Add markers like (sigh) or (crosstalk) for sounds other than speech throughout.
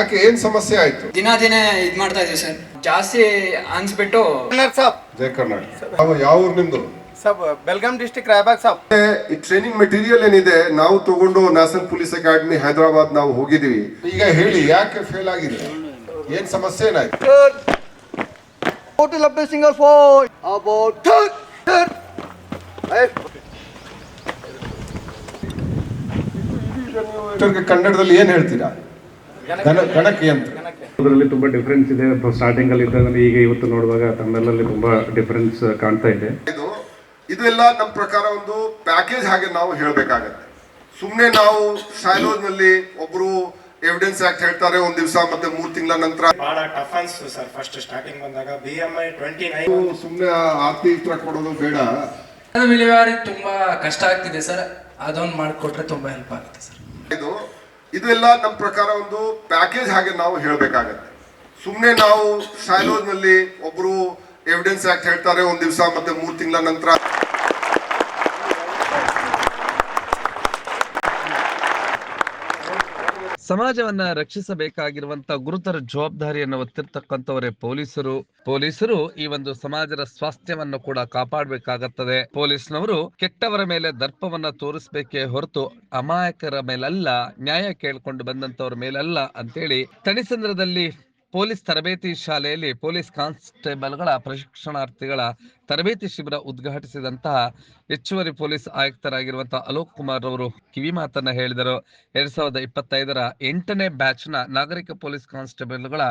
ಯಾಕೆ ಏನ್ ಸಮಸ್ಯೆ ಆಯ್ತು? ದಿನ ದಿನ ಇದ್ ಮಾಡ್ತಾ ಇದೀವಿ ಸರ್. ಜಾಸ್ತಿ ಅನ್ಸ್ಬಿಟ್ಟು ಸಾಬ್. ಜಯ ಕರ್ನಾಟಕ. ಯಾವ ಯಾವ ಊರು ನಿಮ್ದು? ಸಬ್ ಬೆಲ್ಗಾಮ್ ಡಿಸ್ಟಿಕ್ ರಾಯಬಾಗ್ ಸಾಬ್. ಈ ಟ್ರೈನಿಂಗ್ ಮೆಟೀರಿಯಲ್ ಏನಿದೆ ನಾವು ತಗೊಂಡು ನ್ಯಾಷನಲ್ ಪೊಲೀಸ್ ಅಕಾಡೆಮಿ ಹೈದರಾಬಾದ್ ನಾವು ಹೋಗಿದೀವಿ ಈಗ ಹೇಳಿ ಯಾಕೆ ಫೇಲ್ ಆಗಿದೆ? ಏನ್ ಸಮಸ್ಯೆ ಏನಾಯ್ತು? Hotel of the single point about third, third. Right. ಕನ್ನಡದಲ್ಲಿ ಏನ್ ಹೇಳ್ತೀರಾ? ಗಣ ಗಣಕ್ಕೆ ಅಂತ. ಅದರಲ್ಲಿ ತುಂಬಾ ಡಿಫ್ರೆನ್ಸ್ ಇದೆ. ಸ್ಟಾರ್ಟಿಂಗ್ ಅಲ್ಲಿ ಇದ್ದಾಗ ಈಗ ಇವತ್ತು ನೋಡುವಾಗ ತಮಿಳಲ್ಲಿ ತುಂಬಾ ಡಿಫ್ರೆನ್ಸ್ ಕಾಣ್ತಾ ಇದೆ. ಇದು ಇದೆಲ್ಲ ನಮ್ಮ ಪ್ರಕಾರ ಒಂದು ಪ್ಯಾಕೇಜ್ ಹಾಗೆ ನಾವು ಹೇಳಬೇಕಾಗತ್ತೆ. ಸುಮ್ಮನೆ ನಾವು ಶೈಲೋಜ್ನಲ್ಲಿ ಒಬ್ರು ಎವಿಡೆನ್ಸ್ ಆಕ್ಟ್ ಹೇಳ್ತಾರೆ ಒಂದ್ ದಿವಸ ಮತ್ತೆ ಮೂರ್ ತಿಂಗಳ ನಂತರ. ಬಹಳ ಟಫ್ ಅನ್ಸ್ತು ಸರ್ ಫಸ್ಟ್ ಸ್ಟಾರ್ಟಿಂಗ್ ಬಂದಾಗ. B M I twenty nine ಸುಮ್ಮನೆ ಆರ್ತಿ ಹತ್ರ ಕೊಡೋದು ಬೇಡ. ಅದು ವಿಲೇವಾರಿ ತುಂಬಾ ಕಷ್ಟ ಆಗ್ತಿದೆ ಸರ್. ಅದೊಂದು ಮಾಡಿಕೊಟ್ರೆ ತುಂಬಾ ಹೆಲ್ಪ್ ಆಗುತ್ತೆ ಸರ್. ಇದು ಇದೆಲ್ಲ ನಮ್ಮ ಪ್ರಕಾರ ಒಂದು ಪ್ಯಾಕೇಜ್ ಹಾಗೆ ನಾವು ಹೇಳಬೇಕಾಗುತ್ತೆ. ಸುಮ್ಮನೆ ನಾವು ಸೈಲೋಜ್ನಲ್ಲಿ ಒಬ್ಬರು ಎವಿಡೆನ್ಸ್ ಆಕ್ಟ್ ಹೇಳ್ತಾರೆ, ಒಂದು ದಿವಸ ಮತ್ತೆ ಮೂರು ತಿಂಗಳ ನಂತರ ಸಮಾಜವನ್ನ ರಕ್ಷಿಸಬೇಕಾಗಿರುವಂತ ಗುರುತರ ಜವಾಬ್ದಾರಿಯನ್ನು ಹೊತ್ತಿರ್ತಕ್ಕಂಥವರೇ ಪೊಲೀಸರು. ಪೊಲೀಸರು ಈ ಒಂದು ಸಮಾಜದ ಸ್ವಾಸ್ಥ್ಯವನ್ನು ಕೂಡ ಕಾಪಾಡಬೇಕಾಗುತ್ತದೆ. ಪೊಲೀಸ್ನವರು ಕೆಟ್ಟವರ ಮೇಲೆ ದರ್ಪವನ್ನ ತೋರಿಸಬೇಕೇ ಹೊರತು ಅಮಾಯಕರ ಮೇಲಲ್ಲ, ನ್ಯಾಯ ಕೇಳ್ಕೊಂಡು ಬಂದಂತವರ ಮೇಲಲ್ಲ ಅಂತೇಳಿ ತಣಿಸಂದ್ರದಲ್ಲಿ ಪೊಲೀಸ್ ತರಬೇತಿ ಶಾಲೆಯಲ್ಲಿ ಪೊಲೀಸ್ ಕಾನ್ಸ್ಟೇಬಲ್ಗಳ ಪ್ರಶಿಕ್ಷಣಾರ್ಥಿಗಳ ತರಬೇತಿ ಶಿಬಿರ ಉದ್ಘಾಟಿಸಿದಂತಹ ಹೆಚ್ಚುವರಿ ಪೊಲೀಸ್ ಆಯುಕ್ತರಾಗಿರುವಂತಹ ಅಲೋಕ್ ಕುಮಾರ್ ಅವರು ಕಿವಿ ಮಾತನ್ನ ಹೇಳಿದರು. ಎರಡ್ ಸಾವಿರದ ಇಪ್ಪತ್ತೈದರ ಎಂಟನೇ ಬ್ಯಾಚ್ನ ನಾಗರಿಕ ಪೊಲೀಸ್ ಕಾನ್ಸ್ಟೇಬಲ್ಗಳ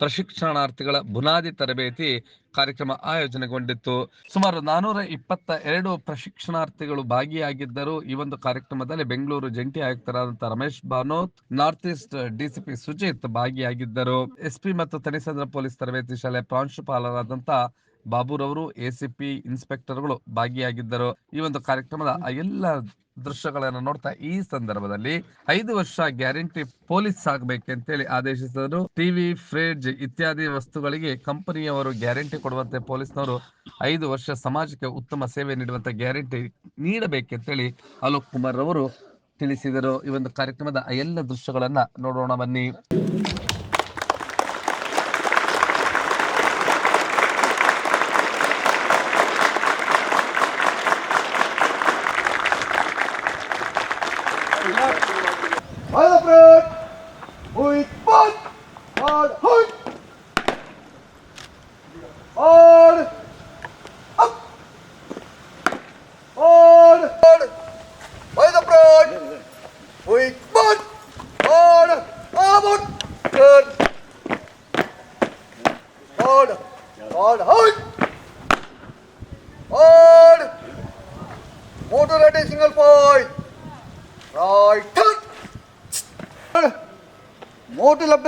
ಪ್ರಶಿಕ್ಷಣಾರ್ಥಿಗಳ ಬುನಾದಿ ತರಬೇತಿ ಕಾರ್ಯಕ್ರಮ ಆಯೋಜನೆಗೊಂಡಿತ್ತು. ಸುಮಾರು ನಾನೂರ ಇಪ್ಪತ್ತ ಎರಡು ಪ್ರಶಿಕ್ಷಣಾರ್ಥಿಗಳು ಭಾಗಿಯಾಗಿದ್ದರು ಈ ಒಂದು ಕಾರ್ಯಕ್ರಮದಲ್ಲಿ ಬೆಂಗಳೂರು ಜಂಟಿ ಆಯುಕ್ತರಾದಂತಹ Ramesh Banoth north east DCP Sujith ಭಾಗಿಯಾಗಿದ್ದರು. ಎಸ್ಪಿ ಮತ್ತು ತನಿಸಂದ್ರ ಪೊಲೀಸ್ ತರಬೇತಿ ಶಾಲೆ ಪ್ರಾಂಶುಪಾಲರಾದಂತಹ ಬಾಬುರವರು ಎಸಿಪಿ ಇನ್ಸ್ಪೆಕ್ಟರ್ಗಳು ಭಾಗಿಯಾಗಿದ್ದರು. ಈ ಒಂದು ಕಾರ್ಯಕ್ರಮದ ಎಲ್ಲ ದೃಶ್ಯಗಳನ್ನು ನೋಡ್ತಾ ಈ ಸಂದರ್ಭದಲ್ಲಿ ಐದು ವರ್ಷ ಗ್ಯಾರಂಟಿ ಪೊಲೀಸ್ ಆಗಬೇಕಂತೇಳಿ ಆದೇಶಿಸಿದರು. ಟಿವಿ ಫ್ರಿಡ್ಜ್ ಇತ್ಯಾದಿ ವಸ್ತುಗಳಿಗೆ ಕಂಪನಿಯವರು ಗ್ಯಾರಂಟಿ ಕೊಡುವಂತೆ ಪೊಲೀಸ್ನವರು ಐದು ವರ್ಷ ಸಮಾಜಕ್ಕೆ ಉತ್ತಮ ಸೇವೆ ನೀಡುವಂತ ಗ್ಯಾರಂಟಿ ನೀಡಬೇಕಂತೇಳಿ ಅಲೋಕ್ ಕುಮಾರ್ ಅವರು ತಿಳಿಸಿದರು. ಈ ಒಂದು ಕಾರ್ಯಕ್ರಮದ ಎಲ್ಲ ದೃಶ್ಯಗಳನ್ನ ನೋಡೋಣ ಬನ್ನಿ.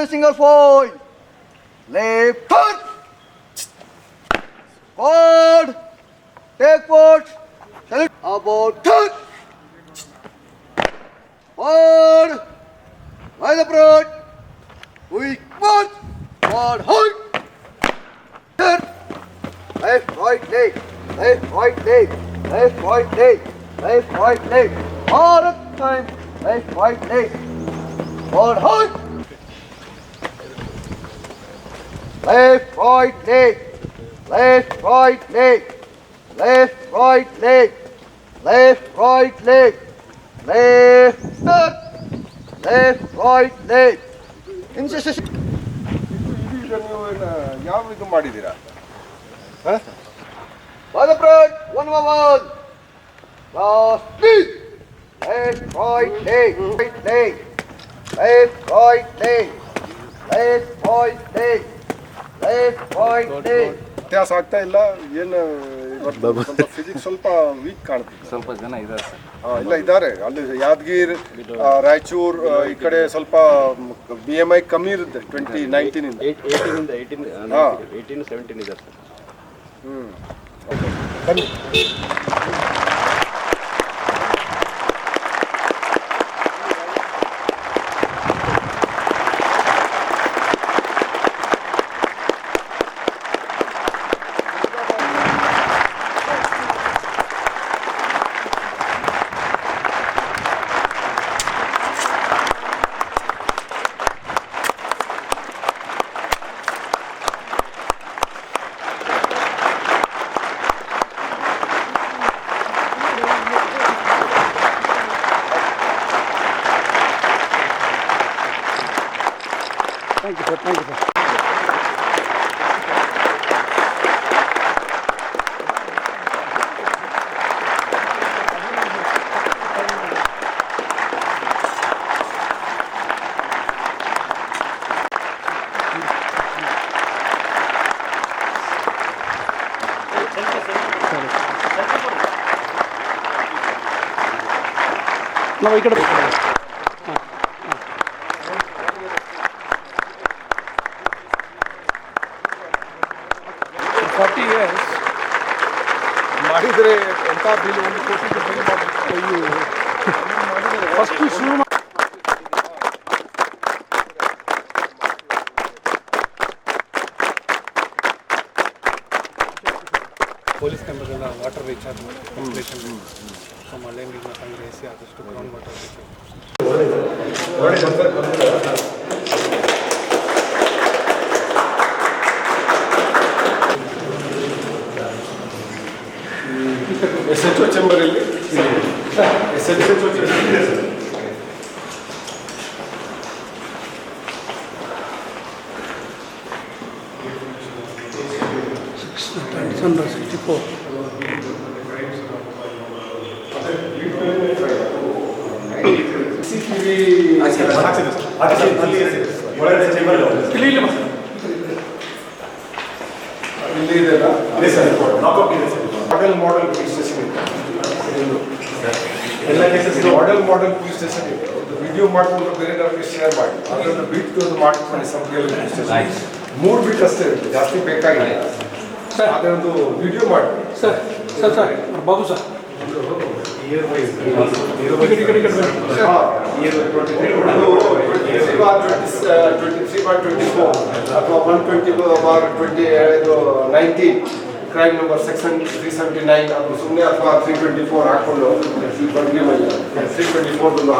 every single foil. Left foot. Forward. Backward. Salute. About third. Forward. Wide approach. Weak foot. Forward. Hold. Third. Left, right leg. Left, right leg. Left, right leg. Left, right leg. All the time. Left, right leg. Forward. Hold. Left, right leg. Left, right leg. Left, right leg. Left, right leg. Left, turn. Left, right leg. Incision. ಯಾವ ಇದು ಮಾಡಿದೀರಾ By the bread, one by one. Last beat. Left, right leg. Right leg. Left, right leg. Left, right leg. ವ್ಯತ್ಯಾಸ ಆಗ್ತಾ ಇಲ್ಲ ಏನು physics ಸ್ವಲ್ಪ weak ಕಾಣ್ತಿದೆ. ಸ್ವಲ್ಪ ಜನ ಇದ್ದಾರೆ ಸರ್. ಇಲ್ಲ ಇದ್ದಾರೆ. ಅಲ್ಲಿ ಯಾದಗಿರ್ ರಾಯಚೂರು ಈ ಕಡೆ ಸ್ವಲ್ಪ ಬಿ ಎಂ ಐ ಕಮ್ಮಿ ಇರುತ್ತೆ ಟ್ವೆಂಟಿ ನೈನ್ಟೀನ್ ಇಂದ. ಏಯ್ಟೀನಿಂದ ಏಯ್ಟೀನ್ ಹಾಂ. ಏಯ್ಟೀನ್ ಸೆವೆಂಟೀನ್ ಇದ್ದಾರೆ ಸರ್. ಬನ್ನಿ. ఇక్కడ ವಾಟರ್ ರೀಚಾರ್ಜ್ ಕಂಪ್ಲೀಷನ್ ಸೊ ಮಳೆ ನೀರನ್ನ ಸಂಗ್ರಹಿಸಿ ಆದಷ್ಟು ಗ್ರೌಂಡ್ ವಾಟರ್ ರೀಚಾರ್ಜ್ ಎಸ್ ಅದೊಂದು ವಿಡಿಯೋ ಮಾಡಿ sir sir sir Babu sir. Twenty three bar twenty four ಅಥವಾ ಒನ್ ಟ್ವೆಂಟಿ ಬಾರ್ ಟ್ವೆಂಟಿ ಇದು nineteen crime number section three seventy nine ಅದು ಸುಮ್ಮನೆ ಅಥವಾ ತ್ರೀ ಟ್ವೆಂಟಿ ಫೋರ್ ಹಾಕೊಂಡು ತ್ರೀ ಟ್ವೆಂಟಿ ಫೋರ್ ಒಂದು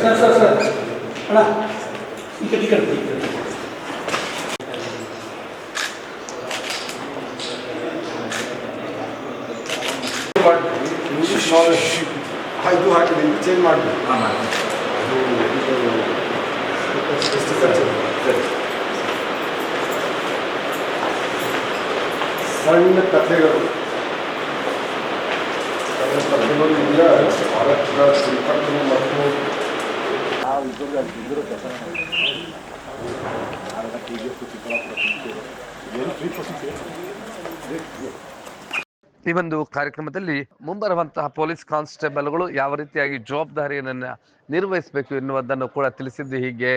sir sir sir ಅಣ್ಣ ಈ ಕಡೆ ಈ ಕಡೆ. ಈ ಕಡೆ ಇಂಗ್ಲೀಷ್ ನಾಲೆಜ್ ಇದು ಹಾಕಿದ್ದೀನಿ ಚೇಂಜ್ ಮಾಡಬೇಕು. ಎಷ್ಟು ಖರ್ಚು? ಸಣ್ಣ ಕಥೆಗಳು ಸಣ್ಣ ಕಥೆಗಳು ಈಗ ಭಾರತದ ಸಂಪರ್ಕಗಳು ಮತ್ತು ಈ ಒಂದು ಕಾರ್ಯಕ್ರಮದಲ್ಲಿ ಮುಂಬರುವಂತಹ ಪೊಲೀಸ್ ಕಾನ್ಸ್ಟೇಬಲ್ಗಳು ಯಾವ ರೀತಿಯಾಗಿ ಜವಾಬ್ದಾರಿಯನ್ನ ನಿರ್ವಹಿಸಬೇಕು ಎನ್ನುವುದನ್ನು ಕೂಡ ತಿಳಿಸಿದ್ದು ಹೀಗೆ.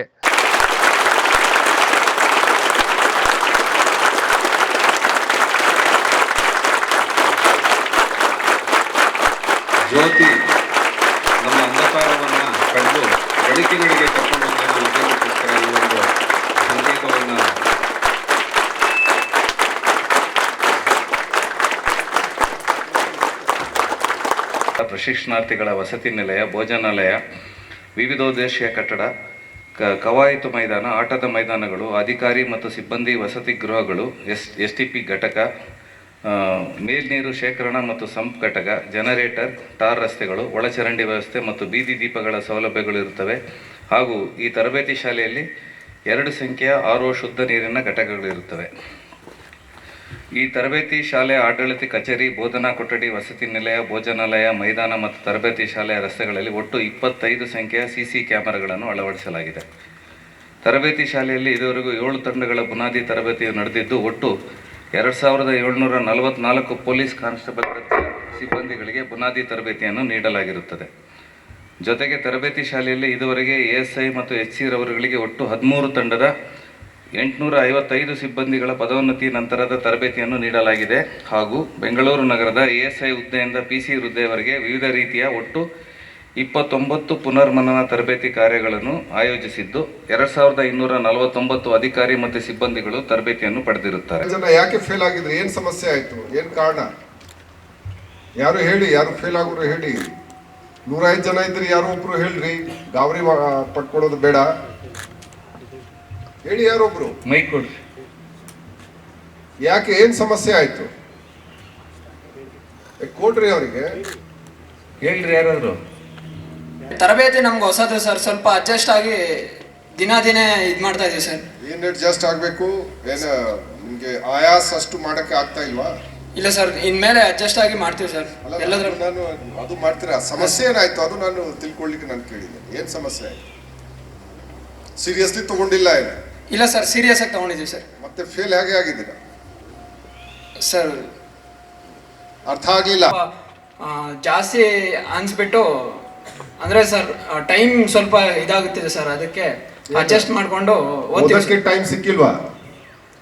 ಜ್ಯೋತಿ ನಮ್ಮ ಅಂಧಕಾರವನ್ನ ಸಂಕೇತವನ್ನ ಪ್ರಶಿಕ್ಷಣಾರ್ಥಿಗಳ ವಸತಿ ನಿಲಯ, ಭೋಜನಾಲಯ, ವಿವಿಧೋದ್ದೇಶೀಯ ಕಟ್ಟಡ, ಕ, ಕವಾಯಿತು ಮೈದಾನ, ಆಟದ ಮೈದಾನಗಳು, ಅಧಿಕಾರಿ ಮತ್ತು ಸಿಬ್ಬಂದಿ ವಸತಿ ಗೃಹಗಳು, ಎಸ್ ಎಸ್ ಟಿ ಪಿ ಘಟಕ ಮೇಲ್ನೀರು ಶೇಖರಣಾ ಮತ್ತು ಸಂಪ್ ಘಟಕ, ಜನರೇಟರ್, ಟಾರ್ ರಸ್ತೆಗಳು, ಒಳಚರಂಡಿ ವ್ಯವಸ್ಥೆ ಮತ್ತು ಬೀದಿ ದೀಪಗಳ ಸೌಲಭ್ಯಗಳು ಇರುತ್ತವೆ. ಹಾಗೂ ಈ ತರಬೇತಿ ಶಾಲೆಯಲ್ಲಿ ಎರಡು ಸಂಖ್ಯೆಯ ಆರ್ ಶುದ್ಧ ನೀರಿನ ಘಟಕಗಳಿರುತ್ತವೆ ಈ ತರಬೇತಿ ಶಾಲೆಯ ಆಡಳಿತ ಕಚೇರಿ, ಬೋಧನಾ ಕೊಠಡಿ, ವಸತಿ ನಿಲಯ, ಭೋಜನಾಲಯ, ಮೈದಾನ ಮತ್ತು ತರಬೇತಿ ಶಾಲೆಯ ರಸ್ತೆಗಳಲ್ಲಿ ಒಟ್ಟು ಇಪ್ಪತ್ತೈದು ಸಂಖ್ಯೆಯ ಸಿಸಿ ಕ್ಯಾಮೆರಾಗಳನ್ನು ಅಳವಡಿಸಲಾಗಿದೆ. ತರಬೇತಿ ಶಾಲೆಯಲ್ಲಿ ಇದುವರೆಗೂ ಏಳು ತಂಡಗಳ ಬುನಾದಿ ತರಬೇತಿಯು ನಡೆದಿದ್ದು, ಒಟ್ಟು ಎರಡು ಸಾವಿರದ ಏಳ್ನೂರ ನಲವತ್ನಾಲ್ಕು ಪೊಲೀಸ್ ಕಾನ್ಸ್ಟೇಬಲ್ ಸಿಬ್ಬಂದಿಗಳಿಗೆ ಬುನಾದಿ ತರಬೇತಿಯನ್ನು ನೀಡಲಾಗಿರುತ್ತದೆ. ಜೊತೆಗೆ ತರಬೇತಿ ಶಾಲೆಯಲ್ಲಿ ಇದುವರೆಗೆ ಎಎಸ್ಐ ಮತ್ತು ಎಚ್ ಸಿ ರವರುಗಳಿಗೆ ಒಟ್ಟು ಹದಿಮೂರು ತಂಡದ ಎಂಟುನೂರ ಐವತ್ತೈದು ಸಿಬ್ಬಂದಿಗಳ ಪದೋನ್ನತಿ ನಂತರದ ತರಬೇತಿಯನ್ನು ನೀಡಲಾಗಿದೆ. ಹಾಗೂ ಬೆಂಗಳೂರು ನಗರದ ಎಎಸ್ಐ ಹುದ್ದೆಯಿಂದ ಪಿ ಸಿ ಹುದ್ದೆಯವರೆಗೆ ವಿವಿಧ ರೀತಿಯ ಒಟ್ಟು ಇಪ್ಪತ್ತೊಂಬತ್ತು ಪುನರ್ಮನನ ತರಬೇತಿ ಕಾರ್ಯಗಳನ್ನು ಆಯೋಜಿಸಿದ್ದು ಎರಡು ಸಾವಿರದ ಇನ್ನೂರ ನಲವತ್ತೊಂಬತ್ತು ಅಧಿಕಾರಿ ಮತ್ತು ಸಿಬ್ಬಂದಿಗಳು ತರಬೇತಿಯನ್ನು ಪಡೆದಿರುತ್ತಾರೆ. ಜನ ಯಾಕೆ ಫೇಲ್ ಆಗಿದ್ರೆ? ಏನು ಸಮಸ್ಯೆ ಆಯಿತು? ಏನು ಕಾರಣ? ಯಾರು ಹೇಳಿ? ಯಾರು ಫೇಲ್ ಆಗೋರು ಹೇಳಿ. ನೂರೈದು ಜನ ಇದ್ರೆ ಯಾರೋ ಒಬ್ರು ಹೇಳ್ರಿ. ಗಾಬರಿ ಪಟ್ಕೊಳ್ಳೋದು ಬೇಡ. ಹೇಳಿ ಯಾರೊಬ್ರು ಮೈ ಕೊಡ್ರಿ ಯಾಕೆ? ಏನು ಸಮಸ್ಯೆ ಆಯಿತು? ಕೊಡ್ರಿ ಅವರಿಗೆ. ಹೇಳ್ರಿ ಯಾರಾದ್ರು. ತರಬೇತಿ ನಮ್ಗೆ ಹೊಸದು ಸರ್. ಸ್ವಲ್ಪ ಅಡ್ಜಸ್ಟ್ ಆಗಿ ದಿನ ದಿನ ಇದು ಮಾಡ್ತಾ ಇದೀವಿ ಸರ್. ಏನು ಅಡ್ಜಸ್ಟ್ ಆಗಬೇಕು? ಏನು ನಿಮಗೆ ಆಯಾಸ ಅಷ್ಟು ಮಾಡಕ್ಕೆ ಆಗ್ತಾ ಇಲ್ವಾ? ಇಲ್ಲ ಸರ್ ಇನ್ಮೇಲೆ ಅಡ್ಜಸ್ಟ್ ಆಗಿ ಮಾಡ್ತೀವಿ ಸರ್. ಅಲ್ಲ ಎಲ್ಲದ್ರ ನಾನು ಅದು ಮಾಡ್ತೀರಾ? ಸಮಸ್ಯೆ ಏನಾಯ್ತು? ಅದು ನಾನು ತಿಳ್ಕೊಳ್ಳಿಕ್ಕೆ ನಾನು ಕೇಳಿದೆ ಏನು ಸಮಸ್ಯೆ? ಆಯ್ತು ಸೀರಿಯಸ್ಲಿ ತಗೊಂಡಿಲ್ಲ ಏನು? ಇಲ್ಲ ಸರ್ ಸೀರಿಯಸ್ ಆಗಿ ತಗೊಂಡಿದ್ದೀವಿ ಸರ್. ಮತ್ತೆ ಫೇಲ್ ಹೇಗೆ ಆಗಿದ್ದೀರಾ? ಸರ್ ಅರ್ಥ ಆಗಲಿಲ್ಲ. ಆ, ಜಾಸ್ತಿ ಅನ್ಸ್ಬಿಟ್ಟು ಅಂದ್ರೆ ಸರ್ ಟೈಮ್ ಸ್ವಲ್ಪ ಇದಾಗುತ್ತಿದೆ ಸರ್ ಅದಕ್ಕೆ ಅಡ್ಜಸ್ಟ್ ಮಾಡ್ಕೊಂಡು ಓದ್ತೀವಿ ಓದಕ್ಕೆ ಟೈಮ್ ಸಿಕ್ಕಿಲ್ವಾ?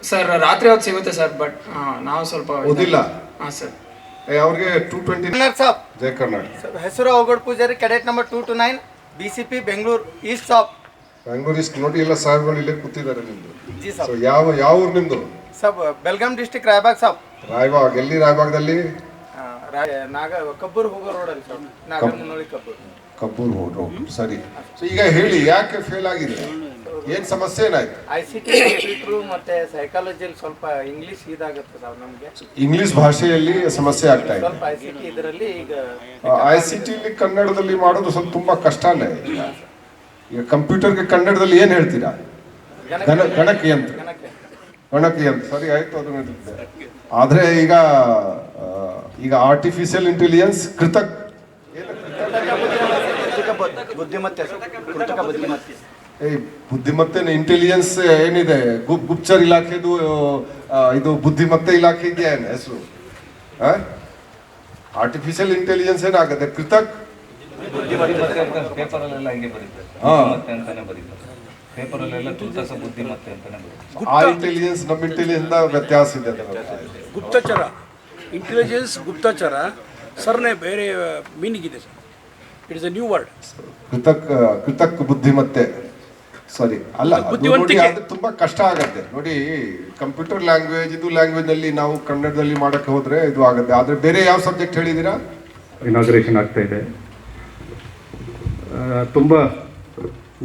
ಸರ್ ರಾತ್ರಿ ಹೊತ್ತು ಸಿಗುತ್ತೆ ಸರ್ ಬಟ್ ನಾವು ಸ್ವಲ್ಪ ಓದಿಲ್ಲ? ಹಾ ಸರ್. ಏ, ಅವ್ರಿಗೆ ಟೂ ಟ್ವೆಂಟಿ ಸಾಬ್ ಜಯ ಕರ್ನಾಟಕ. ಹೆಸರು Avagad Pujari cadet number two two nine B C P Bengaluru east Sab Bengaluru east ನೋಡಿ ಎಲ್ಲ ಸಾಹೇಬ್ಗಳು ಇಲ್ಲೇ ಕೂತಿದ್ದಾರೆ ನಿಮ್ದು. ಜಿ ಸೊ ಸಾಬ್ ಯಾವ ಯಾವ ಊರು ನಿಮ್ದು? ಸರ್ ಬೆಲ್ಗಾಮ್ ಡಿಸ್ಟಿಕ್ ರಾಯಬಾಗ್ ಸಾಬ್ ರಾಯಬಾಗ್ ಎಲ್ಲಿ ರಾಯಬಾಗ್ದಲ್ಲಿ? ನಾಗ ಕಬ್ಬೂರು ಹೋಗೋ ರೋಡಲ್ಲಿ ಸರ್ ನಾಗರಮುನ್ನೋಳಿ ಕಬ್ಬೂರ್. ಕಬ್ಬೂರ್ ಹೋಟ್ ಸರಿ. ಸೊ ಈಗ ಹೇಳಿ ಯಾಕೆ ಫೇಲ್ ಆಗಿದೆ? ಏನ್ ಸಮಸ್ಯೆ ಏನಾಯ್ತು? ಐ ಸಿ ಟಿ ಕಂಪ್ಯೂಟ್ರು ಮತ್ತೆ ಸೈಕಾಲಜಿಯಲ್ಲಿ ಸ್ವಲ್ಪ ಇಂಗ್ಲಿಷ್ ಇದಾಗುತ್ತೆ ಸರ್ ನಮಗೆ. ಇಂಗ್ಲಿಷ್ ಭಾಷೆಯಲ್ಲಿ ಸಮಸ್ಯೆ ಆಗ್ತಾ ಇದೆ. ಸ್ವಲ್ಪ ಐ ಸಿ ಟಿ ಇದರಲ್ಲಿ ಈಗ ಐ ಸಿ ಟಿಲಿ ಕನ್ನಡದಲ್ಲಿ ಮಾಡೋದು ಸ್ವಲ್ಪ ತುಂಬಾ ಕಷ್ಟನೇ. ಈಗ ಕಂಪ್ಯೂಟರ್ಗೆ ಕನ್ನಡದಲ್ಲಿ ಏನ್ ಹೇಳ್ತೀರಾ? ಗಣ ಗಣಕಯಂತ್ರ ಗಣಕಯಂತ್ರ ಸರಿ ಆಯ್ತು ಅದು ಆದರೆ ಆದ್ರೆ ಈಗ ಈಗ ಆರ್ಟಿಫಿಷಿಯಲ್ ಇಂಟೆಲಿಜೆನ್ಸ್ ಕೃತಕ್? ಕೃತಕ ಬುದ್ಧಿ- ಬುದ್ಧಿಮತ್ತೆ ಕೃತಕ ಬುದ್ಧಿಮತ್ತೆ. ಇಂಟೆಲಿಜೆನ್ಸ್ ಏನಿದೆ? ಗುಪ್ ಗುಪ್ತಚರ್ ಇಲಾಖೆದು ಇದು ಬುದ್ಧಿಮತ್ತೆ ಇಲಾಖೆ ಇದೆಯಾ ಹೆಸರು? ಆರ್ಟಿಫಿಷಿಯಲ್ ಇಂಟೆಲಿಜೆನ್ಸ್ ಏನಾಗುತ್ತೆ ಕೃತಕ್? ಪೇಪರಲ್ಲೆಲ್ಲ ಹೀಗೆ ಬರೀತಾರೆ ಪೇಪರಲ್ಲೆಲ್ಲ ಬುದ್ಧಿಮತ್ತೆ ಅಂತಾನೆ ಬರೀತಾರೆ ಆ ಇಂಟೆಲಿಜೆನ್ಸ್ ನಮ್ಮ ಇಂಟೆಲಿಜೆನ್ಸ್ ವ್ಯತ್ಯಾಸ ಇದೆ ಗುಪ್ತಚರ. ಇಂಟೆಲಿಜೆನ್ಸ್ ಗುಪ್ತಚರ. ಸರ್ನೇ ಬೇರೆ ಮೀನಿಗಿದೆ ಇದೆ sir. It is a new word ಕೃತಕ್ ಕೃತಕ್ ಬುದ್ಧಿಮತ್ತೆ ಸಾರಿ ಅಲ್ಲ ಬುದ್ಧಿವಂತಿಕೆ. ತುಂಬಾ ಕಷ್ಟ ಆಗತ್ತೆ. ನೋಡಿ ಕಂಪ್ಯೂಟರ್ ಲ್ಯಾಂಗ್ವೇಜ್ ಇದು ಲ್ಯಾಂಗ್ವೇಜ್ನಲ್ಲಿ ನಾವು ಕನ್ನಡದಲ್ಲಿ ಮಾಡಕ್ಕೆ ಹೋದ್ರೆ ಇದು ಆಗುತ್ತೆ. ಆದ್ರೆ ಬೇರೆ ಯಾವ ಸಬ್ಜೆಕ್ಟ್ ಹೇಳಿದೀರಾ ಇನಾಗ್ರೇಷನ್ ಆಗ್ತಾ ಇದೆ. ತುಂಬ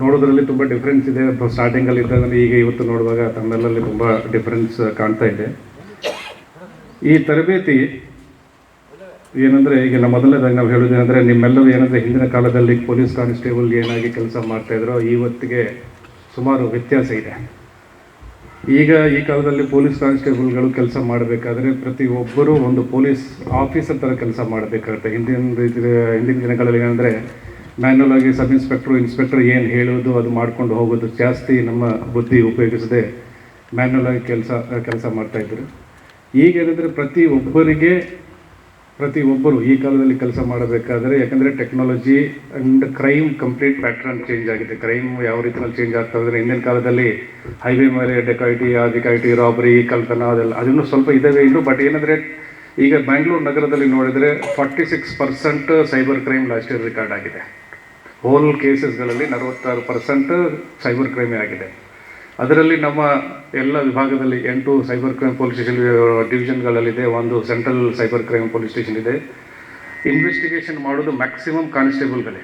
ನೋಡೋದ್ರಲ್ಲಿ ತುಂಬ ಡಿಫ್ರೆನ್ಸ್ ಇದೆ. ಸ್ಟಾರ್ಟಿಂಗಲ್ಲಿ ಇದ್ದಾಗ ಈಗ ಇವತ್ತು ನೋಡುವಾಗ ತಮ್ಮೆಲ್ಲಲ್ಲಿ ತುಂಬ ಡಿಫ್ರೆನ್ಸ್ ಕಾಣ್ತಾ ಇದೆ. ಈ ತರಬೇತಿ ಏನಂದರೆ, ಈಗ ನಮ್ಮ ಮೊದಲನೇದಾಗಿ ನಾವು ಹೇಳೋದೇನೆಂದರೆ ನಿಮ್ಮೆಲ್ಲರೂ ಏನಂದರೆ, ಹಿಂದಿನ ಕಾಲದಲ್ಲಿ ಪೊಲೀಸ್ ಕಾನ್ಸ್ಟೇಬಲ್ ಏನಾಗಿ ಕೆಲಸ ಮಾಡ್ತಾಯಿದ್ರು ಇವತ್ತಿಗೆ ಸುಮಾರು ವ್ಯತ್ಯಾಸ ಇದೆ. ಈಗ ಈ ಕಾಲದಲ್ಲಿ ಪೊಲೀಸ್ ಕಾನ್ಸ್ಟೇಬಲ್ಗಳು ಕೆಲಸ ಮಾಡಬೇಕಾದ್ರೆ ಪ್ರತಿಯೊಬ್ಬರೂ ಒಂದು ಪೊಲೀಸ್ ಆಫೀಸರ್ ಥರ ಕೆಲಸ ಮಾಡಬೇಕಾಗುತ್ತೆ. ಹಿಂದಿನ ರೀತಿ, ಹಿಂದಿನ ದಿನಗಳಲ್ಲಿ ಏನಂದರೆ ಮ್ಯಾನ್ಯಲ್ ಆಗಿ ಸಬ್ ಇನ್ಸ್ಪೆಕ್ಟ್ರು, ಇನ್ಸ್ಪೆಕ್ಟರ್ ಏನು ಹೇಳೋದು ಅದು ಮಾಡ್ಕೊಂಡು ಹೋಗೋದು ಜಾಸ್ತಿ ನಮ್ಮ ಬುದ್ಧಿ ಉಪಯೋಗಿಸದೆ ಮ್ಯಾನ್ಯಲ್ ಆಗಿ ಕೆಲಸ ಕೆಲಸ ಮಾಡ್ತಾಯಿದ್ರು ಈಗ ಏನಂದರೆ ಪ್ರತಿ ಒಬ್ಬರು ಈ ಕಾಲದಲ್ಲಿ ಕೆಲಸ ಮಾಡಬೇಕಾದರೆ, ಯಾಕಂದರೆ technology and crime complete pattern change ಆಗಿದೆ. ಕ್ರೈಮ್ ಯಾವ ರೀತಿಯಲ್ಲಿ ಚೇಂಜ್ ಆಗ್ತಾ ಇದ್ದರೆ ಹಿಂದಿನ ಕಾಲದಲ್ಲಿ ಹೈವೇ ಮೇಲೆ ಡೆಕಾಯಿಟಿ ಆ ಡಿಕಾಯಿಟಿ ರಾಬರಿ ಕಳ್ತನ ಅದೆಲ್ಲ ಅದನ್ನು ಸ್ವಲ್ಪ ಇದಾವೆ ಇನ್ನು ಬಟ್ ಏನಂದರೆ ಈಗ ಬ್ಯಾಂಗ್ಳೂರು ನಗರದಲ್ಲಿ ನೋಡಿದರೆ forty six percent cyber crime last year record ಆಗಿದೆ ಹೋಲ್ ಕೇಸಸ್ಗಳಲ್ಲಿ ನಲವತ್ತಾರು ಪರ್ಸೆಂಟ್ ಸೈಬರ್ ಕ್ರೈಮೇ ಆಗಿದೆ. ಅದರಲ್ಲಿ ನಮ್ಮ ಎಲ್ಲ ವಿಭಾಗದಲ್ಲಿ ಎಂಟು ಸೈಬರ್ ಕ್ರೈಮ್ ಪೊಲೀಸ್ ಸ್ಟೇಷನ್ ಡಿವಿಷನ್ಗಳಲ್ಲಿದೆ ಒಂದು central cyber crime police station ಇದೆ. ಇನ್ವೆಸ್ಟಿಗೇಷನ್ ಮಾಡೋದು ಮ್ಯಾಕ್ಸಿಮಮ್ ಕಾನ್ಸ್ಟೇಬಲ್ಗಳೇ